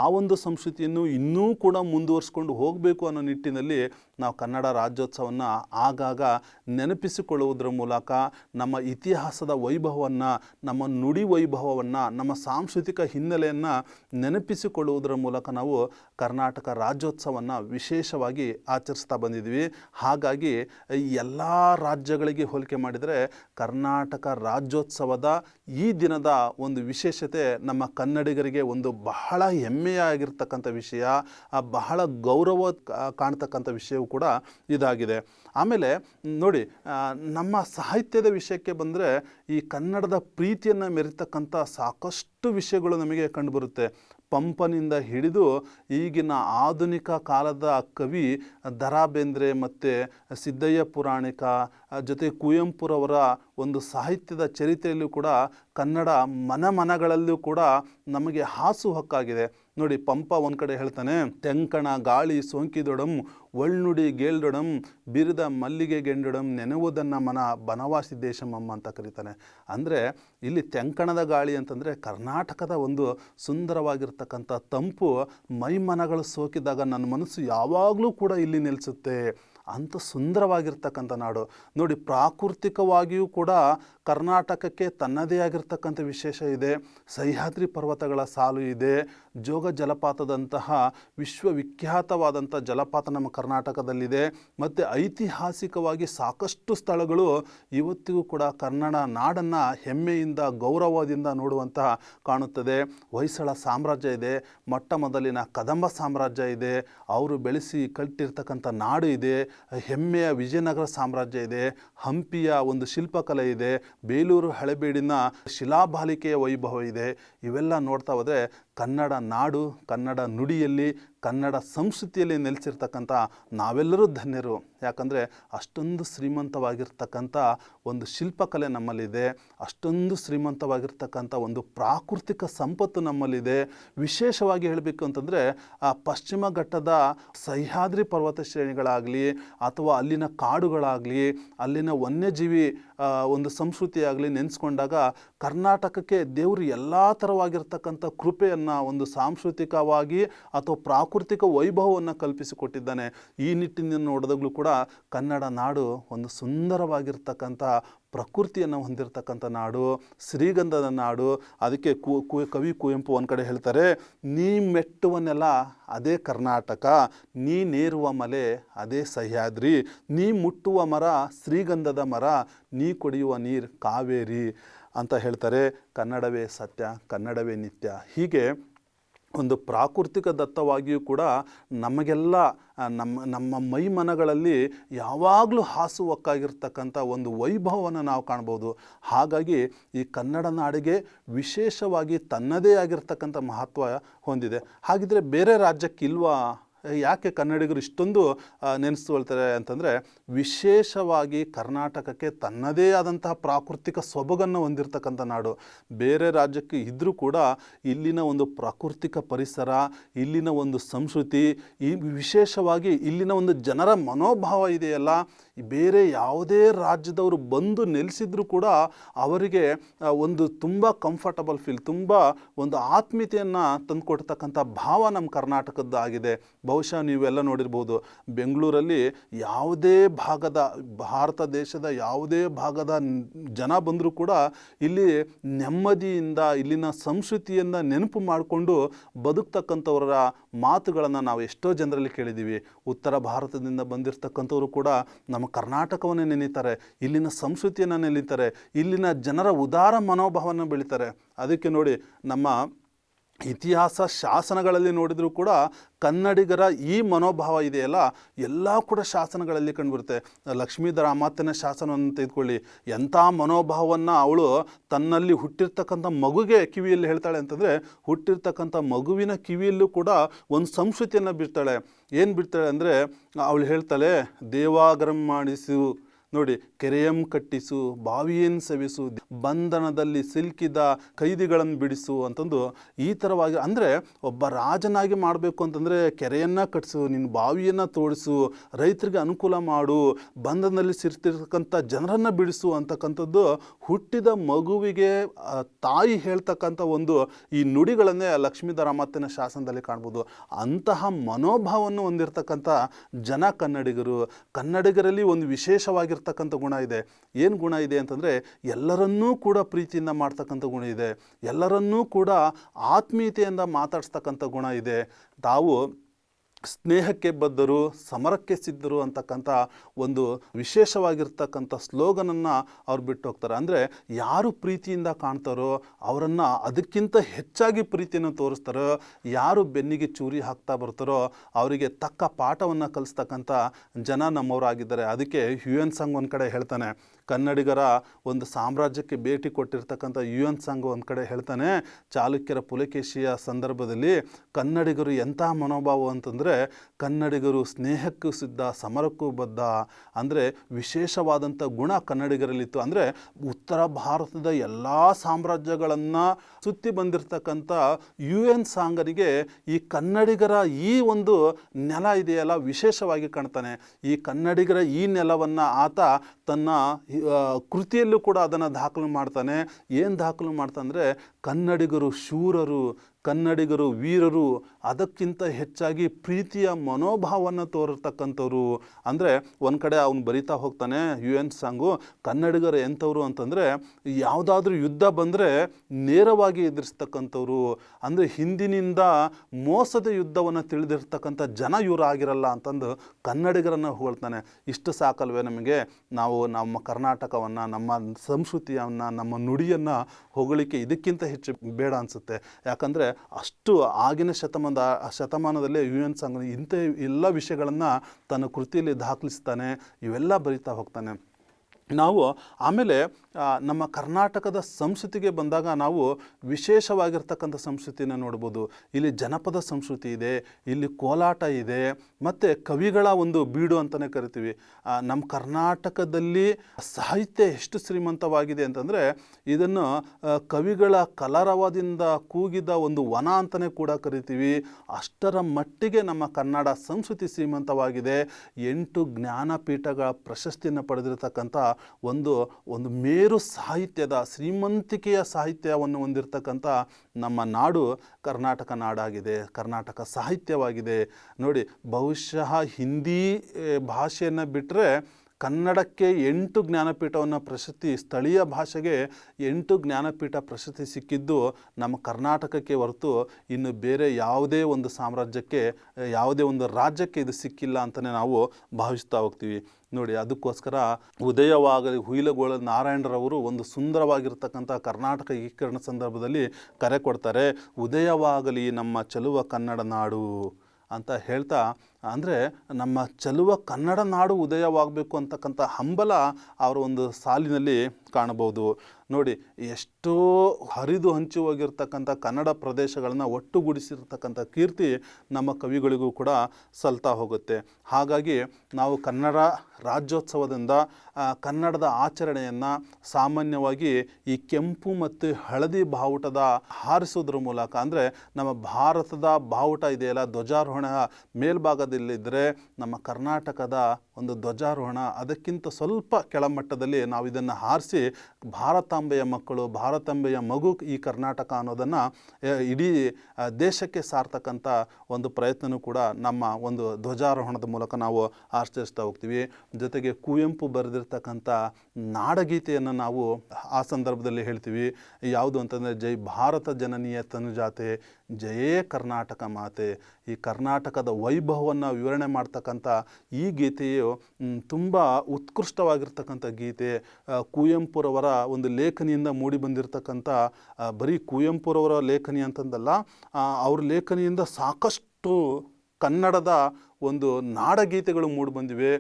ಆ ಒಂದು ಸಂಸ್ಕೃತಿಯನ್ನು ಇನ್ನೂ ಕೂಡ ಮುಂದುವರಿಸ್ಕೊಂಡು ಹೋಗಬೇಕು ಅನ್ನೋ ನಿಟ್ಟಿನಲ್ಲಿ ನಾವು ಕನ್ನಡ ರಾಜ್ಯೋತ್ಸವವನ್ನು ಆಗಾಗ ನೆನಪಿಸಿಕೊಳ್ಳುವುದರ ಮೂಲಕ ನಮ್ಮ ಇತಿಹಾಸದ ವೈಭವವನ್ನು, ನಮ್ಮ ನುಡಿ ವೈಭವವನ್ನು, ನಮ್ಮ ಸಾಂಸ್ಕೃತಿಕ ಹಿನ್ನೆಲೆಯನ್ನು ನೆನಪಿಸಿಕೊಳ್ಳುವುದರ ಮೂಲಕ ನಾವು ಕರ್ನಾಟಕ ರಾಜ್ಯೋತ್ಸವವನ್ನು ವಿಶೇಷವಾಗಿ ಆಚರಿಸ್ತಾ ಬಂದಿದ್ವಿ. ಹಾಗಾಗಿ ಎಲ್ಲ ರಾಜ್ಯಗಳಿಗೆ ಹೋಲಿಕೆ ಮಾಡಿದರೆ ಕರ್ನಾಟಕ ರಾಜ್ಯೋತ್ಸವದ ಈ ದಿನದ ಒಂದು ವಿಶೇಷತೆ ನಮ್ಮ ಕನ್ನಡಿಗರಿಗೆ ಒಂದು ಬಹಳ ಹೆಮ್ಮೆಯಾಗಿರ್ತಕ್ಕಂಥ ವಿಷಯ ಬಹಳ ಗೌರವ ಕಾಣ್ತಕ್ಕಂಥ ವಿಷಯವೂ ಕೂಡ ಇದಾಗಿದೆ. ಆಮೇಲೆ ನೋಡಿ ನಮ್ಮ ಸಾಹಿತ್ಯದ ವಿಷಯಕ್ಕೆ ಬಂದರೆ ಈ ಕನ್ನಡದ ಪ್ರೀತಿಯನ್ನು ಮೆರಿತಕ್ಕಂಥ ಸಾಕಷ್ಟು ವಿಷಯಗಳು ನಮಗೆ ಕಂಡುಬರುತ್ತೆ ಪಂಪನಿಂದ ಹಿಡಿದು ಈಗಿನ ಆಧುನಿಕ ಕಾಲದ ಕವಿ ದರಾ ಬೇಂದ್ರೆ ಮತ್ತು ಸಿದ್ದಯ್ಯ ಪುರಾಣಿಕ, ಜೊತೆ ಕುವೆಂಪುರವರ ಒಂದು ಸಾಹಿತ್ಯದ ಚರಿತ್ರೆಯಲ್ಲೂ ಕೂಡ ಕನ್ನಡ ಮನ ಮನಗಳಲ್ಲೂ ಕೂಡ ನಮಗೆ ಹಾಸು ಹಕ್ಕಾಗಿದೆ. ನೋಡಿ, ಪಂಪ ಒಂದು ಕಡೆ ಹೇಳ್ತಾನೆ, ತೆಂಕಣ ಗಾಳಿ ಸೋಂಕಿದೊಡಂ, ಒಳ್ನುಡಿ ಗೇಲ್ದೊಡಂ, ಬಿರಿದ ಮಲ್ಲಿಗೆ ಗೆಂಡೊಡಂ ನೆನೆವುದನ್ನ ಮನ ಬನವಾಸಿ ದೇಶಮಮ್ಮ ಅಂತ ಕರೀತಾನೆ. ಅಂದರೆ, ಇಲ್ಲಿ ತೆಂಕಣದ ಗಾಳಿ ಅಂತಂದರೆ ಕರ್ನಾಟಕದ ಒಂದು ಸುಂದರವಾಗಿರ್ತಕ್ಕಂಥ ತಂಪು ಮೈಮನಗಳು ಸೋಕಿದಾಗ ನನ್ನ ಮನಸ್ಸು ಯಾವಾಗಲೂ ಕೂಡ ಇಲ್ಲಿ ನಿಲ್ಲಿಸುತ್ತೆ ಅಂಥ ಸುಂದರವಾಗಿರ್ತಕ್ಕಂಥ ನಾಡು. ನೋಡಿ, ಪ್ರಾಕೃತಿಕವಾಗಿಯೂ ಕೂಡ ಕರ್ನಾಟಕಕ್ಕೆ ತನ್ನದೇ ಆಗಿರ್ತಕ್ಕಂಥ ವಿಶೇಷ ಇದೆ. ಸಹ್ಯಾದ್ರಿ ಪರ್ವತಗಳ ಸಾಲು ಇದೆ. ಜೋಗ ಜಲಪಾತದಂತಹ ವಿಶ್ವವಿಖ್ಯಾತವಾದಂಥ ಜಲಪಾತ ನಮ್ಮ ಕರ್ನಾಟಕದಲ್ಲಿದೆ. ಮತ್ತು ಐತಿಹಾಸಿಕವಾಗಿ ಸಾಕಷ್ಟು ಸ್ಥಳಗಳು ಇವತ್ತಿಗೂ ಕೂಡ ಕನ್ನಡ ನಾಡನ್ನು ಹೆಮ್ಮೆಯಿಂದ, ಗೌರವದಿಂದ ನೋಡುವಂತಹ ಕಾಣುತ್ತದೆ. ಹೊಯ್ಸಳ ಸಾಮ್ರಾಜ್ಯ ಇದೆ. ಮೊಟ್ಟ ಮೊದಲಿನ ಕದಂಬ ಸಾಮ್ರಾಜ್ಯ ಇದೆ. ಅವರು ಬೆಳೆಸಿ ಕಟ್ಟಿರ್ತಕ್ಕಂಥ ನಾಡು ಇದೆ. ಹೆಮ್ಮೆಯ ವಿಜಯನಗರ ಸಾಮ್ರಾಜ್ಯ ಇದೆ, ಹಂಪಿಯ ಒಂದು ಶಿಲ್ಪಕಲೆ ಇದೆ, ಬೇಲೂರು ಹಳೆಬೀಡಿನ ಶಿಲಾಬಾಲಿಕೆಯ ವೈಭವ ಇದೆ. ಇವೆಲ್ಲ ನೋಡ್ತಾ ಹೋದರೆ ಕನ್ನಡ ನಾಡು, ಕನ್ನಡ ನುಡಿಯಲ್ಲಿ, ಕನ್ನಡ ಸಂಸ್ಕೃತಿಯಲ್ಲಿ ನೆಲೆಸಿರ್ತಕ್ಕಂಥ ನಾವೆಲ್ಲರೂ ಧನ್ಯರು. ಯಾಕಂದರೆ ಅಷ್ಟೊಂದು ಶ್ರೀಮಂತವಾಗಿರ್ತಕ್ಕಂಥ ಒಂದು ಶಿಲ್ಪಕಲೆ ನಮ್ಮಲ್ಲಿದೆ, ಅಷ್ಟೊಂದು ಶ್ರೀಮಂತವಾಗಿರ್ತಕ್ಕಂಥ ಒಂದು ಪ್ರಾಕೃತಿಕ ಸಂಪತ್ತು ನಮ್ಮಲ್ಲಿದೆ. ವಿಶೇಷವಾಗಿ ಹೇಳಬೇಕು ಅಂತಂದರೆ, ಆ ಪಶ್ಚಿಮ ಘಟ್ಟದ ಸಹ್ಯಾದ್ರಿ ಪರ್ವತ ಶ್ರೇಣಿಗಳಾಗಲಿ, ಅಥವಾ ಅಲ್ಲಿನ ಕಾಡುಗಳಾಗಲಿ, ಅಲ್ಲಿನ ವನ್ಯಜೀವಿ ಒಂದು ಸಂಸ್ಕೃತಿಯಾಗಲಿ ನೆನೆಸ್ಕೊಂಡಾಗ ಕರ್ನಾಟಕಕ್ಕೆ ದೇವರು ಎಲ್ಲ ಥರವಾಗಿರ್ತಕ್ಕಂಥ ಕೃಪೆಯನ್ನು, ಒಂದು ಸಾಂಸ್ಕೃತಿಕವಾಗಿ ಅಥವಾ ಪ್ರಾಕೃತಿಕ ವೈಭವವನ್ನು ಕಲ್ಪಿಸಿಕೊಟ್ಟಿದ್ದಾನೆ. ಈ ನಿಟ್ಟಿನಿಂದ ನೋಡಿದಾಗಲೂ ಕೂಡ ಕನ್ನಡ ನಾಡು ಒಂದು ಸುಂದರವಾಗಿರ್ತಕ್ಕಂಥ ಪ್ರಕೃತಿಯನ್ನು ಹೊಂದಿರತಕ್ಕಂಥ ನಾಡು, ಶ್ರೀಗಂಧದ ನಾಡು, ಅದಕ್ಕೆ ಕು ಕವಿ ಕುವೆಂಪು ಒಂದು ಕಡೆ ಹೇಳ್ತಾರೆ, ನೀ ಮೆಟ್ಟುವನ್ನೆಲ್ಲ ಅದೇ ಕರ್ನಾಟಕ, ನೀ ನೇರುವ ಮಲೆ ಅದೇ ಸಹ್ಯಾದ್ರಿ, ನೀ ಮುಟ್ಟುವ ಮರ ಶ್ರೀಗಂಧದ ಮರ, ನೀ ಕುಡಿಯುವ ನೀರು ಕಾವೇರಿ ಅಂತ ಹೇಳ್ತಾರೆ. ಕನ್ನಡವೇ ಸತ್ಯ, ಕನ್ನಡವೇ ನಿತ್ಯ. ಹೀಗೆ ಒಂದು ಪ್ರಾಕೃತಿಕ ದತ್ತವಾಗಿಯೂ ಕೂಡ ನಮಗೆಲ್ಲ ನಮ್ಮ ನಮ್ಮ ಮೈ ಮನಗಳಲ್ಲಿ ಯಾವಾಗಲೂ ಹಾಸುವಕ್ಕಾಗಿರ್ತಕ್ಕಂಥ ಒಂದು ವೈಭವವನ್ನು ನಾವು ಕಾಣ್ಬೋದು. ಹಾಗಾಗಿ ಈ ಕನ್ನಡ ನಾಡಿಗೆ ವಿಶೇಷವಾಗಿ ತನ್ನದೇ ಆಗಿರ್ತಕ್ಕಂಥ ಮಹತ್ವ ಹೊಂದಿದೆ. ಹಾಗಿದ್ರೆ ಬೇರೆ ರಾಜ್ಯಕ್ಕಿಲ್ವಾ? ಯಾಕೆ ಕನ್ನಡಿಗರು ಇಷ್ಟೊಂದು ನೆನೆಸ್ಕೊಳ್ತಾರೆ ಅಂತಂದರೆ ವಿಶೇಷವಾಗಿ ಕರ್ನಾಟಕಕ್ಕೆ ತನ್ನದೇ ಆದಂತಹ ಪ್ರಾಕೃತಿಕ ಸೊಬಗನ್ನು ಹೊಂದಿರತಕ್ಕಂಥ ನಾಡು. ಬೇರೆ ರಾಜ್ಯಕ್ಕೆ ಇದ್ದರೂ ಕೂಡ ಇಲ್ಲಿನ ಒಂದು ಪ್ರಾಕೃತಿಕ ಪರಿಸರ, ಇಲ್ಲಿನ ಒಂದು ಸಂಸ್ಕೃತಿ, ಈ ವಿಶೇಷವಾಗಿ ಇಲ್ಲಿನ ಒಂದು ಜನರ ಮನೋಭಾವ ಇದೆಯಲ್ಲ ಬೇರೆ ಯಾವುದೇ ರಾಜ್ಯದವರು ಬಂದು ನೆಲೆಸಿದ್ರು ಕೂಡ ಅವರಿಗೆ ಒಂದು ತುಂಬ ಕಂಫರ್ಟಬಲ್ ಫೀಲ್ ತುಂಬ ಒಂದು ಆತ್ಮೀಯತೆಯನ್ನು ತಂದುಕೊಡ್ತಕ್ಕಂಥ ಭಾವ ನಮ್ಮ ಕರ್ನಾಟಕದ್ದಾಗಿದೆ. ಬಹುಶಃ ನೀವೆಲ್ಲ ನೋಡಿರ್ಬೋದು, ಬೆಂಗಳೂರಲ್ಲಿ ಯಾವುದೇ ಭಾಗದ, ಭಾರತ ದೇಶದ ಯಾವುದೇ ಭಾಗದ ಜನ ಬಂದರೂ ಕೂಡ ಇಲ್ಲಿ ನೆಮ್ಮದಿಯಿಂದ, ಇಲ್ಲಿನ ಸಂಸ್ಕೃತಿಯನ್ನು ನೆನಪು ಮಾಡಿಕೊಂಡು ಬದುಕ್ತಕ್ಕಂಥವರ ಮಾತುಗಳನ್ನು ನಾವು ಎಷ್ಟೋ ಜನರಲ್ಲಿ ಕೇಳಿದ್ದೀವಿ. ಉತ್ತರ ಭಾರತದಿಂದ ಬಂದಿರತಕ್ಕಂಥವರು ಕೂಡ ನಮ್ಮ ಕರ್ನಾಟಕವನ್ನೇ ನೆನೀತಾರೆ ಇಲ್ಲಿನ ಸಂಸ್ಕೃತಿಯನ್ನು ನೆನೀತಾರೆ ಇಲ್ಲಿನ ಜನರ ಉದಾರ ಮನೋಭಾವವನ್ನು ಬೆಳೀತಾರೆ. ಅದಕ್ಕೆ ನೋಡಿ ನಮ್ಮ ಇತಿಹಾಸ ಶಾಸನಗಳಲ್ಲಿ ನೋಡಿದರೂ ಕೂಡ ಕನ್ನಡಿಗರ ಈ ಮನೋಭಾವ ಇದೆಯಲ್ಲ, ಎಲ್ಲ ಕೂಡ ಶಾಸನಗಳಲ್ಲಿ ಕಂಡುಬರುತ್ತೆ. ಲಕ್ಷ್ಮೀಧರ ಅಮಾತ್ಯನ ಶಾಸನವನ್ನು ತೆಗೆದುಕೊಳ್ಳಿ. ಎಂಥ ಮನೋಭಾವವನ್ನು ಅವಳು ತನ್ನಲ್ಲಿ ಹುಟ್ಟಿರ್ತಕ್ಕಂಥ ಮಗುಗೆ ಕಿವಿಯಲ್ಲಿ ಹೇಳ್ತಾಳೆ ಅಂತಂದರೆ, ಹುಟ್ಟಿರ್ತಕ್ಕಂಥ ಮಗುವಿನ ಕಿವಿಯಲ್ಲೂ ಕೂಡ ಒಂದು ಸಂಸ್ಕೃತಿಯನ್ನು ಬಿಡ್ತಾಳೆ. ಏನು ಬಿಡ್ತಾಳೆ ಅಂದರೆ, ಅವಳು ಹೇಳ್ತಾಳೆ, ದೇವಾಗರಂ ಮಾಡಿಸು. ನೋಡಿ, ಕೆರೆಯಂ ಕಟ್ಟಿಸು ಬಾವಿಯನ್ನು ಸವಿಸು, ಬಂಧನದಲ್ಲಿ ಸಿಲ್ಕಿದ ಕೈದಿಗಳನ್ನು ಬಿಡಿಸು ಅಂತಂದು ಈ ಥರವಾಗಿ ಅಂದರೆ ಒಬ್ಬ ರಾಜನಾಗಿ ಮಾಡಬೇಕು ಅಂತಂದರೆ ಕೆರೆಯನ್ನು ಕಟ್ಟಿಸು ನಿನ್ನ ಬಾವಿಯನ್ನು ತೋಡಿಸು, ರೈತರಿಗೆ ಅನುಕೂಲ ಮಾಡು, ಬಂಧನದಲ್ಲಿ ಸಿರ್ತಿರ್ತಕ್ಕಂಥ ಜನರನ್ನು ಬಿಡಿಸು ಅಂತಕ್ಕಂಥದ್ದು ಹುಟ್ಟಿದ ಮಗುವಿಗೆ ತಾಯಿ ಹೇಳ್ತಕ್ಕಂಥ ಒಂದು ಈ ನುಡಿಗಳನ್ನೇ ಲಕ್ಷ್ಮೀಧರ ಮಾತಿನ ಶಾಸನದಲ್ಲಿ ಕಾಣ್ಬೋದು. ಅಂತಹ ಮನೋಭಾವವನ್ನು ಹೊಂದಿರತಕ್ಕಂಥ ಜನ ಕನ್ನಡಿಗರು, ಕನ್ನಡಿಗರಲ್ಲಿ ಒಂದು ವಿಶೇಷವಾಗಿರ್ತಕ್ಕಂಥ ಗುಣ ಇದೆ. ಏನು ಗುಣ ಇದೆ ಅಂತಂದರೆ ಎಲ್ಲರನ್ನೂ ಕೂಡ ಪ್ರೀತಿಯಿಂದ ಮಾಡ್ತಕ್ಕಂಥ ಗುಣ ಇದೆ. ಎಲ್ಲರನ್ನೂ ಕೂಡ ಆತ್ಮೀಯತೆಯಿಂದ ಮಾತಾಡ್ಸ್ತಕ್ಕಂಥ ಗುಣ ಇದೆ. ತಾವು ಸ್ನೇಹಕ್ಕೆ ಬದ್ಧರು, ಸಮರಕ್ಕೆ ಸಿದ್ಧರು ಅಂತಕ್ಕಂಥ ಒಂದು ವಿಶೇಷವಾಗಿರ್ತಕ್ಕಂಥ ಸ್ಲೋಗನನ್ನು ಅವ್ರು ಬಿಟ್ಟು ಹೋಗ್ತಾರೆ ಅಂದರೆ ಯಾರು ಪ್ರೀತಿಯಿಂದ ಕಾಣ್ತಾರೋ ಅವರನ್ನು ಅದಕ್ಕಿಂತ ಹೆಚ್ಚಾಗಿ ಪ್ರೀತಿಯನ್ನು ತೋರಿಸ್ತಾರೋ, ಯಾರು ಬೆನ್ನಿಗೆ ಚೂರಿ ಹಾಕ್ತಾ ಬರ್ತಾರೋ, ಅವರಿಗೆ ತಕ್ಕ ಪಾಠವನ್ನು ಕಲಿಸ್ತಕ್ಕಂಥ ಜನ ನಮ್ಮವರಾಗಿದ್ದಾರೆ. ಅದಕ್ಕೆ ಯು ಎನ್ ಸಂಘ್ ಒಂದು ಕಡೆ ಹೇಳ್ತಾನೆ. ಕನ್ನಡಿಗರ ಒಂದು ಸಾಮ್ರಾಜ್ಯಕ್ಕೆ ಭೇಟಿ ಕೊಟ್ಟಿರ್ತಕ್ಕಂಥ ಯು ಎನ್ ಸಂಘ ಒಂದು ಕಡೆ ಹೇಳ್ತಾನೆ, ಚಾಲುಕ್ಯರ ಪುಲಕೇಶಿಯ ಸಂದರ್ಭದಲ್ಲಿ ಕನ್ನಡಿಗರು ಎಂಥ ಮನೋಭಾವ ಅಂತಂದರೆ ಕನ್ನಡಿಗರು ಸ್ನೇಹಕ್ಕೂ ಸಿದ್ಧ, ಸಮರಕ್ಕೂ ಬದ್ಧ, ಅಂದರೆ ವಿಶೇಷವಾದಂಥ ಗುಣ ಕನ್ನಡಿಗರಲ್ಲಿತ್ತು. ಅಂದರೆ ಉತ್ತರ ಭಾರತದ ಎಲ್ಲ ಸಾಮ್ರಾಜ್ಯಗಳನ್ನು ಸುತ್ತಿ ಬಂದಿರತಕ್ಕಂಥ ಯು ಎನ್ ಸಾಂಗರಿಗೆ ಈ ಕನ್ನಡಿಗರ ಈ ಒಂದು ನೆಲ ಇದೆಯಲ್ಲ, ವಿಶೇಷವಾಗಿ ಕಾಣ್ತಾನೆ. ಈ ಕನ್ನಡಿಗರ ಈ ನೆಲವನ್ನು ಆತ ತನ್ನ ಕೃತಿಯಲ್ಲೂ ಕೂಡ ಅದನ್ನು ದಾಖಲು ಮಾಡ್ತಾನೆ. ಏನು ದಾಖಲು ಮಾಡ್ತಾನೆ ಕನ್ನಡಿಗರು ಶೂರರು, ಕನ್ನಡಿಗರು ವೀರರು ಅದಕ್ಕಿಂತ ಹೆಚ್ಚಾಗಿ ಪ್ರೀತಿಯ ಮನೋಭಾವವನ್ನು ತೋರಿರ್ತಕ್ಕಂಥವ್ರು ಅಂದರೆ ಒಂದು ಕಡೆ ಅವನು ಬರಿತಾ ಹೋಗ್ತಾನೆ ಯು ಎನ್ ಸಾಂಗು, ಕನ್ನಡಿಗರು ಎಂಥವ್ರು ಅಂತಂದರೆ ಯಾವುದಾದ್ರೂ ಯುದ್ಧ ಬಂದರೆ ನೇರವಾಗಿ ಎದುರಿಸ್ತಕ್ಕಂಥವ್ರು. ಅಂದರೆ ಹಿಂದಿನಿಂದ ಮೋಸದ ಯುದ್ಧವನ್ನು ತಿಳಿದಿರ್ತಕ್ಕಂಥ ಜನ ಇವರು ಆಗಿರಲ್ಲ ಅಂತಂದು ಕನ್ನಡಿಗರನ್ನು ಹೊಗಳ್ತಾನೆ. ಇಷ್ಟು ಸಾಕಲ್ವೇ ನಮಗೆ? ನಾವು ನಮ್ಮ ಕರ್ನಾಟಕವನ್ನು, ನಮ್ಮ ಸಂಸ್ಕೃತಿಯನ್ನು, ನಮ್ಮ ನುಡಿಯನ್ನು ಹೊಗಳಿಕೆ ಇದಕ್ಕಿಂತ ಹೆಚ್ಚು ಬೇಡ ಅನಿಸುತ್ತೆ. ಯಾಕಂದರೆ ಅಷ್ಟು ಆಗಿನ ಶತಮಾನದ ಶತಮಾನದಲ್ಲೇ ಯು ಎನ್ ಸಂಘ ಇಂಥ ಎಲ್ಲ ವಿಷಯಗಳನ್ನು ತನ್ನ ಕೃತಿಯಲ್ಲಿ ದಾಖಲಿಸ್ತಾನೆ ಇವೆಲ್ಲ ಬರಿತಾ ಹೋಗ್ತಾನೆ. ನಾವು ಆಮೇಲೆ ನಮ್ಮ ಕರ್ನಾಟಕದ ಸಂಸ್ಕೃತಿಗೆ ಬಂದಾಗ ನಾವು ವಿಶೇಷವಾಗಿರ್ತಕ್ಕಂಥ ಸಂಸ್ಕೃತಿನ ನೋಡ್ಬೋದು. ಇಲ್ಲಿ ಜನಪದ ಸಂಸ್ಕೃತಿ ಇದೆ, ಇಲ್ಲಿ ಕೋಲಾಟ ಇದೆ, ಮತ್ತು ಕವಿಗಳ ಒಂದು ಬೀಡು ಅಂತಲೇ ಕರಿತೀವಿ. ನಮ್ಮ ಕರ್ನಾಟಕದಲ್ಲಿ ಸಾಹಿತ್ಯ ಎಷ್ಟು ಶ್ರೀಮಂತವಾಗಿದೆ ಅಂತಂದರೆ, ಇದನ್ನು ಕವಿಗಳ ಕಲರವದಿಂದ ಕೂಗಿದ ಒಂದು ವನ ಅಂತಲೇ ಕೂಡ ಕರಿತೀವಿ. ಅಷ್ಟರ ಮಟ್ಟಿಗೆ ನಮ್ಮ ಕನ್ನಡ ಸಂಸ್ಕೃತಿ ಶ್ರೀಮಂತವಾಗಿದೆ. ಎಂಟು ಜ್ಞಾನಪೀಠಗಳ ಪ್ರಶಸ್ತಿಯನ್ನು ಪಡೆದಿರತಕ್ಕಂಥ ಒಂದು ಒಂದು ಮೇರು ಸಾಹಿತ್ಯದ, ಶ್ರೀಮಂತಿಕೆಯ ಸಾಹಿತ್ಯವನ್ನು ಹೊಂದಿರತಕ್ಕಂಥ ನಮ್ಮ ನಾಡು ಕರ್ನಾಟಕ ನಾಡಾಗಿದೆ, ಕರ್ನಾಟಕ ಸಾಹಿತ್ಯವಾಗಿದೆ. ನೋಡಿ, ಬಹುಶಃ ಹಿಂದಿ ಭಾಷೆಯನ್ನು ಬಿಟ್ಟರೆ ಕನ್ನಡಕ್ಕೆ ಎಂಟು ಜ್ಞಾನಪೀಠವನ್ನು ಪ್ರಶಸ್ತಿ ಸ್ಥಳೀಯ ಭಾಷೆಗೆ ಎಂಟು ಜ್ಞಾನಪೀಠ ಪ್ರಶಸ್ತಿ ಸಿಕ್ಕಿದ್ದು ನಮ್ಮ ಕರ್ನಾಟಕಕ್ಕೆ ಹೊರತು ಇನ್ನು ಬೇರೆ ಯಾವುದೇ ಒಂದು ಸಾಮ್ರಾಜ್ಯಕ್ಕೆ, ಯಾವುದೇ ಒಂದು ರಾಜ್ಯಕ್ಕೆ ಇದು ಸಿಕ್ಕಿಲ್ಲ ಅಂತಲೇ ನಾವು ಭಾವಿಸ್ತಾ ಹೋಗ್ತೀವಿ. ನೋಡಿ, ಅದಕ್ಕೋಸ್ಕರ ಉದಯವಾಗಲಿ ಹುಯಿಲಗೋಳ ನಾರಾಯಣರವರು ಒಂದು ಸುಂದರವಾಗಿರ್ತಕ್ಕಂಥ ಕರ್ನಾಟಕ ಏಕೀಕರಣ ಸಂದರ್ಭದಲ್ಲಿ ಕರೆ ಕೊಡ್ತಾರೆ, ಉದಯವಾಗಲಿ ನಮ್ಮ ಚೆಲುವ ಕನ್ನಡ ನಾಡು ಅಂತ ಹೇಳ್ತಾ ಅಂದರೆ ನಮ್ಮ ಚೆಲುವ ಕನ್ನಡ ನಾಡು ಉದಯವಾಗಬೇಕು ಅಂತಕ್ಕಂಥ ಹಂಬಲ ಅವರ ಒಂದು ಸಾಲಿನಲ್ಲಿ ಕಾಣಬಹುದು. ನೋಡಿ, ಎಷ್ಟೋ ಹರಿದು ಹಂಚಿ ಹೋಗಿರ್ತಕ್ಕಂಥ ಕನ್ನಡ ಪ್ರದೇಶಗಳನ್ನು ಒಟ್ಟುಗೂಡಿಸಿರ್ತಕ್ಕಂಥ ಕೀರ್ತಿ ನಮ್ಮ ಕವಿಗಳಿಗೂ ಕೂಡ ಸಲ್ತಾ ಹೋಗುತ್ತೆ. ಹಾಗಾಗಿ ನಾವು ಕನ್ನಡ ರಾಜ್ಯೋತ್ಸವದಿಂದ ಕನ್ನಡದ ಆಚರಣೆಯನ್ನು ಸಾಮಾನ್ಯವಾಗಿ ಈ ಕೆಂಪು ಮತ್ತು ಹಳದಿ ಬಾವುಟದ ಹಾರಿಸೋದ್ರ ಮೂಲಕ, ಅಂದರೆ ನಮ್ಮ ಭಾರತದ ಬಾವುಟ ಇದೆಯಲ್ಲ, ಧ್ವಜಾರೋಹಣ ಮೇಲ್ಭಾಗದಲ್ಲಿದ್ದರೆ ನಮ್ಮ ಕರ್ನಾಟಕದ ಒಂದು ಧ್ವಜಾರೋಹಣ, ಅದಕ್ಕಿಂತ ಸ್ವಲ್ಪ ಕೆಳಮಟ್ಟದಲ್ಲಿ ನಾವು ಇದನ್ನು ಹಾರಿಸಿ ಭಾರತಾಂಬೆಯ ಮಕ್ಕಳು, ಭಾರತಾಂಬೆಯ ಮಗು ಈ ಕರ್ನಾಟಕ ಅನ್ನೋದನ್ನು ಇಡೀ ದೇಶಕ್ಕೆ ಸಾರ್ತಕ್ಕಂಥ ಒಂದು ಪ್ರಯತ್ನವೂ ಕೂಡ ನಮ್ಮ ಒಂದು ಧ್ವಜಾರೋಹಣದ ಮೂಲಕ ನಾವು ಆಚರಿಸ್ತಾ ಹೋಗ್ತೀವಿ. ಜೊತೆಗೆ ಕುವೆಂಪು ಬರೆದಿರ್ತಕ್ಕಂಥ ನಾಡಗೀತೆಯನ್ನು ನಾವು ಆ ಸಂದರ್ಭದಲ್ಲಿ ಹೇಳ್ತೀವಿ. ಯಾವುದು ಅಂತಂದರೆ, ಜೈ ಭಾರತ ಜನನೀಯ ತನುಜಾತೆ ಜಯೇ ಕರ್ನಾಟಕ ಮಾತೆ. ಈ ಕರ್ನಾಟಕದ ವೈಭವವನ್ನು ವಿವರಣೆ ಮಾಡ್ತಕ್ಕಂಥ ಈ ಗೀತೆಯು ತುಂಬ ಉತ್ಕೃಷ್ಟವಾಗಿರ್ತಕ್ಕಂಥ ಗೀತೆ ಕುವೆಂಪುರವರ ಒಂದು ಲೇಖನಿಯಿಂದ ಮೂಡಿ ಬಂದಿರತಕ್ಕಂಥ ಬರೀ ಕುವೆಂಪುರವರ ಲೇಖನಿ ಅಂತಂದಲ್ಲ ಅವ್ರ ಲೇಖನಿಯಿಂದ ಸಾಕಷ್ಟು ಕನ್ನಡದ ಒಂದು ನಾಡಗೀತೆಗಳು ಮೂಡಿಬಂದಿವೆ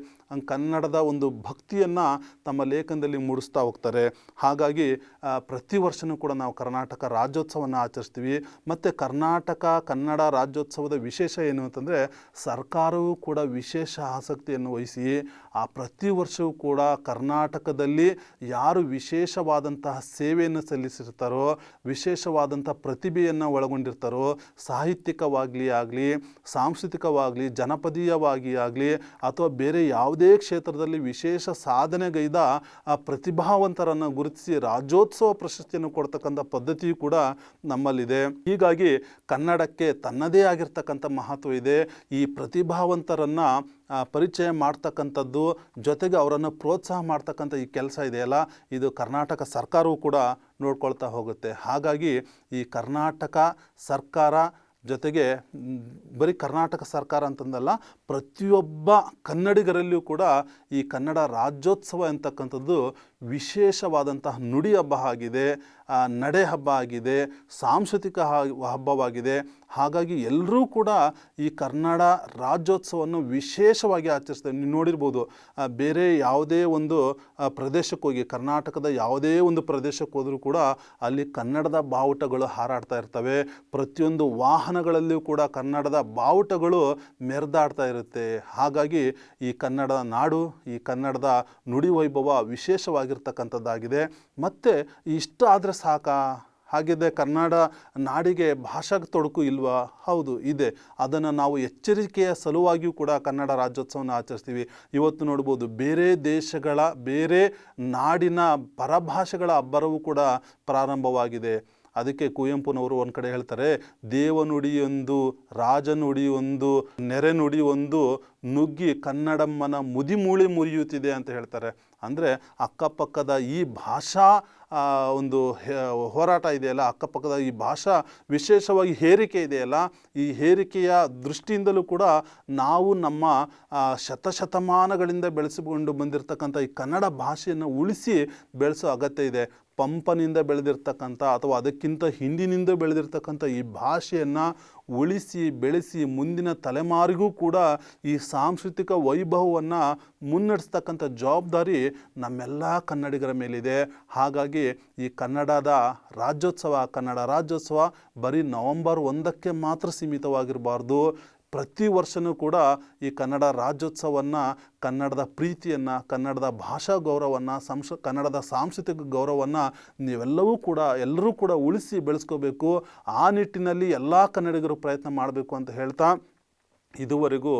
ಕನ್ನಡದ ಒಂದು ಭಕ್ತಿಯನ್ನು ತಮ್ಮ ಲೇಖನದಲ್ಲಿ ಮೂಡಿಸ್ತಾ ಹೋಗ್ತಾರೆ. ಹಾಗಾಗಿ ಪ್ರತಿ ವರ್ಷವೂ ಕೂಡ ನಾವು ಕರ್ನಾಟಕ ರಾಜ್ಯೋತ್ಸವವನ್ನು ಆಚರಿಸ್ತೀವಿ. ಮತ್ತು ಕರ್ನಾಟಕ, ಕನ್ನಡ ರಾಜ್ಯೋತ್ಸವದ ವಿಶೇಷ ಏನು ಅಂತಂದರೆ, ಸರ್ಕಾರವೂ ಕೂಡ ವಿಶೇಷ ಆಸಕ್ತಿಯನ್ನು ವಹಿಸಿ, ಆ ಪ್ರತಿ ವರ್ಷವೂ ಕೂಡ ಕರ್ನಾಟಕದಲ್ಲಿ ಯಾರು ವಿಶೇಷವಾದಂತಹ ಸೇವೆಯನ್ನು ಸಲ್ಲಿಸಿರ್ತಾರೋ, ವಿಶೇಷವಾದಂಥ ಪ್ರತಿಭೆಯನ್ನು ಒಳಗೊಂಡಿರ್ತಾರೋ, ಸಾಹಿತ್ಯಿಕವಾಗಲಿ ಆಗಲಿ, ಸಾಂಸ್ಕೃತಿಕವಾಗಲಿ, ಜನಪದೀಯವಾಗಿ ಆಗಲಿ, ಅಥವಾ ಬೇರೆ ಯಾವುದೇ ಕ್ಷೇತ್ರದಲ್ಲಿ ವಿಶೇಷ ಸಾಧನೆಗೈದ, ಆ, ಪ್ರತಿಭಾವಂತರನ್ನು ಗುರುತಿಸಿ ರಾಜ್ಯೋತ್ಸವ ಪ್ರಶಸ್ತಿಯನ್ನು ಕೊಡ್ತಕ್ಕಂಥ ಪದ್ಧತಿಯು ಕೂಡ ನಮ್ಮಲ್ಲಿದೆ. ಹೀಗಾಗಿ ಕನ್ನಡಕ್ಕೆ ತನ್ನದೇ ಆಗಿರ್ತಕ್ಕಂಥ ಮಹತ್ವ ಇದೆ. ಈ ಪ್ರತಿಭಾವಂತರನ್ನು ಪರಿಚಯ ಮಾಡ್ತಕ್ಕಂಥದ್ದು, ಜೊತೆಗೆ ಅವರನ್ನು ಪ್ರೋತ್ಸಾಹ ಮಾಡ್ತಕ್ಕಂಥ ಈ ಕೆಲಸ ಇದೆಯಲ್ಲ, ಇದು ಕರ್ನಾಟಕ ಸರ್ಕಾರವೂ ಕೂಡ ನೋಡ್ಕೊಳ್ತಾ ಹೋಗುತ್ತೆ. ಹಾಗಾಗಿ ಈ ಕರ್ನಾಟಕ ಸರ್ಕಾರ ಜೊತೆಗೆ ಬರೀ ಕರ್ನಾಟಕ ಸರ್ಕಾರ ಅಂತಂದಲ್ಲ, ಪ್ರತಿಯೊಬ್ಬ ಕನ್ನಡಿಗರಲ್ಲಿಯೂ ಕೂಡ ಈ ಕನ್ನಡ ರಾಜ್ಯೋತ್ಸವ ಅಂತಕ್ಕಂಥದ್ದು ವಿಶೇಷವಾದಂತಹ ನುಡಿ ಹಬ್ಬ ಆಗಿದೆ. ನಡೆ ಹಬ್ಬ ಆಗಿದೆ, ಸಾಂಸ್ಕೃತಿಕ ಹಬ್ಬವಾಗಿದೆ. ಹಾಗಾಗಿ ಎಲ್ಲರೂ ಕೂಡ ಈ ಕನ್ನಡ ರಾಜ್ಯೋತ್ಸವವನ್ನು ವಿಶೇಷವಾಗಿ ಆಚರಿಸ್ತೇವೆ ನೀವು ನೋಡಿರ್ಬೋದು ಬೇರೆ ಯಾವುದೇ ಒಂದು ಪ್ರದೇಶಕ್ಕೆ ಹೋಗಿ, ಕರ್ನಾಟಕದ ಯಾವುದೇ ಒಂದು ಪ್ರದೇಶಕ್ಕೆ ಹೋದರೂ ಕೂಡ ಅಲ್ಲಿ ಕನ್ನಡದ ಬಾವುಟಗಳು ಹಾರಾಡ್ತಾ ಇರ್ತವೆ. ಪ್ರತಿಯೊಂದು ವಾಹನಗಳಲ್ಲಿಯೂ ಕೂಡ ಕನ್ನಡದ ಬಾವುಟಗಳು ಮೆರೆದಾಡ್ತಾ ಇರುತ್ತೆ. ಹಾಗಾಗಿ ಈ ಕನ್ನಡದ ನಾಡು, ಈ ಕನ್ನಡದ ನುಡಿ ವೈಭವ ವಿಶೇಷವಾಗಿರ್ತಕ್ಕಂಥದ್ದಾಗಿದೆ. ಮತ್ತು ಇಷ್ಟ ಆದರೆ ಸಾಕಾ? ಹಾಗಿದೆ ಕನ್ನಡ ನಾಡಿಗೆ ಭಾಷಾ ತೊಡಕು ಇಲ್ವಾ? ಹೌದು, ಇದೆ. ಅದನ್ನು ನಾವು ಎಚ್ಚರಿಕೆಯ ಸಲುವಾಗಿಯೂ ಕೂಡ ಕನ್ನಡ ರಾಜ್ಯೋತ್ಸವನ ಆಚರಿಸ್ತೀವಿ. ಇವತ್ತು ನೋಡ್ಬೋದು ಬೇರೆ ದೇಶಗಳ, ಬೇರೆ ನಾಡಿನ ಪರಭಾಷೆಗಳ ಅಬ್ಬರವೂ ಕೂಡ ಪ್ರಾರಂಭವಾಗಿದೆ. ಅದಕ್ಕೆ ಕುವೆಂಪುನವರು ಒಂದು ಕಡೆ ಹೇಳ್ತಾರೆ, ದೇವನುಡಿಯೊಂದು, ರಾಜನುಡಿಯೊಂದು, ನೆರೆನುಡಿಯೊಂದು ನುಗ್ಗಿ ಕನ್ನಡಮ್ಮನ ಮುದಿಮೂಳಿ ಮುರಿಯುತ್ತಿದೆ ಅಂತ ಹೇಳ್ತಾರೆ. ಅಂದರೆ ಅಕ್ಕಪಕ್ಕದ ಈ ಭಾಷಾ ಒಂದು ಹೋರಾಟ ಇದೆಯಲ್ಲ, ಅಕ್ಕಪಕ್ಕದ ಈ ಭಾಷಾ ವಿಶೇಷವಾಗಿ ಹೇರಿಕೆ ಇದೆಯಲ್ಲ, ಈ ಹೇರಿಕೆಯ ದೃಷ್ಟಿಯಿಂದಲೂ ಕೂಡ ನಾವು ನಮ್ಮ ಶತಶತಮಾನಗಳಿಂದ ಬೆಳೆಸಿಕೊಂಡು ಬಂದಿರತಕ್ಕಂಥ ಈ ಕನ್ನಡ ಭಾಷೆಯನ್ನು ಉಳಿಸಿ ಬೆಳೆಸೋ ಅಗತ್ಯ ಇದೆ. ಪಂಪನಿಂದ ಬೆಳೆದಿರ್ತಕ್ಕಂಥ ಅಥವಾ ಅದಕ್ಕಿಂತ ಹಿಂದಿನಿಂದ ಬೆಳೆದಿರ್ತಕ್ಕಂಥ ಈ ಭಾಷೆಯನ್ನು ಉಳಿಸಿ, ಬೆಳೆಸಿ ಮುಂದಿನ ತಲೆಮಾರಿಗೂ ಕೂಡ ಈ ಸಾಂಸ್ಕೃತಿಕ ವೈಭವವನ್ನು ಮುನ್ನಡೆಸ್ತಕ್ಕಂಥ ಜವಾಬ್ದಾರಿ ನಮ್ಮೆಲ್ಲ ಕನ್ನಡಿಗರ ಮೇಲಿದೆ. ಹಾಗಾಗಿ ಈ ಕನ್ನಡದ ರಾಜ್ಯೋತ್ಸವ, ಕನ್ನಡ ರಾಜ್ಯೋತ್ಸವ ಬರೀ ನವೆಂಬರ್ ಒಂದಕ್ಕೆ ಮಾತ್ರ ಸೀಮಿತವಾಗಿರಬಾರ್ದು. ಪ್ರತಿ ವರ್ಷವೂ ಕೂಡ ಈ ಕನ್ನಡ ರಾಜ್ಯೋತ್ಸವವನ್ನು ಕನ್ನಡದ ಪ್ರೀತಿಯನ್ನು, ಕನ್ನಡದ ಭಾಷಾ ಗೌರವವನ್ನು ಸಂಸ್, ಕನ್ನಡದ ಸಾಂಸ್ಕೃತಿಕ ಗೌರವವನ್ನು ನೀವೆಲ್ಲವೂ ಕೂಡ, ಎಲ್ಲರೂ ಕೂಡ ಉಳಿಸಿ ಬೆಳೆಸ್ಕೋಬೇಕು. ಆ ನಿಟ್ಟಿನಲ್ಲಿ ಎಲ್ಲ ಕನ್ನಡಿಗರು ಪ್ರಯತ್ನ ಮಾಡಬೇಕು ಅಂತ ಹೇಳ್ತಾ ಇದುವರೆಗೂ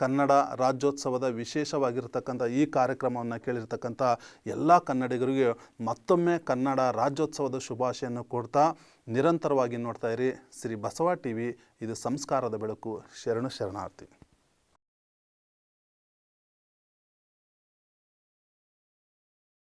ಕನ್ನಡ ರಾಜ್ಯೋತ್ಸವದ ವಿಶೇಷವಾಗಿರತಕ್ಕಂಥ ಈ ಕಾರ್ಯಕ್ರಮವನ್ನು ಕೇಳಿರ್ತಕ್ಕಂಥ ಎಲ್ಲ ಕನ್ನಡಿಗರಿಗೆ ಮತ್ತೊಮ್ಮೆ ಕನ್ನಡ ರಾಜ್ಯೋತ್ಸವದ ಶುಭಾಶಯನ್ನು ಕೊಡ್ತಾ ನಿರಂತರವಾಗಿ ನೋಡ್ತಾ ಇರಿ. ಶ್ರೀ ಬಸವ ಟಿ ವಿ ಇದು ಸಂಸ್ಕಾರದ ಬೆಳಕು. ಶರಣು ಶರಣಾರ್ಥಿ.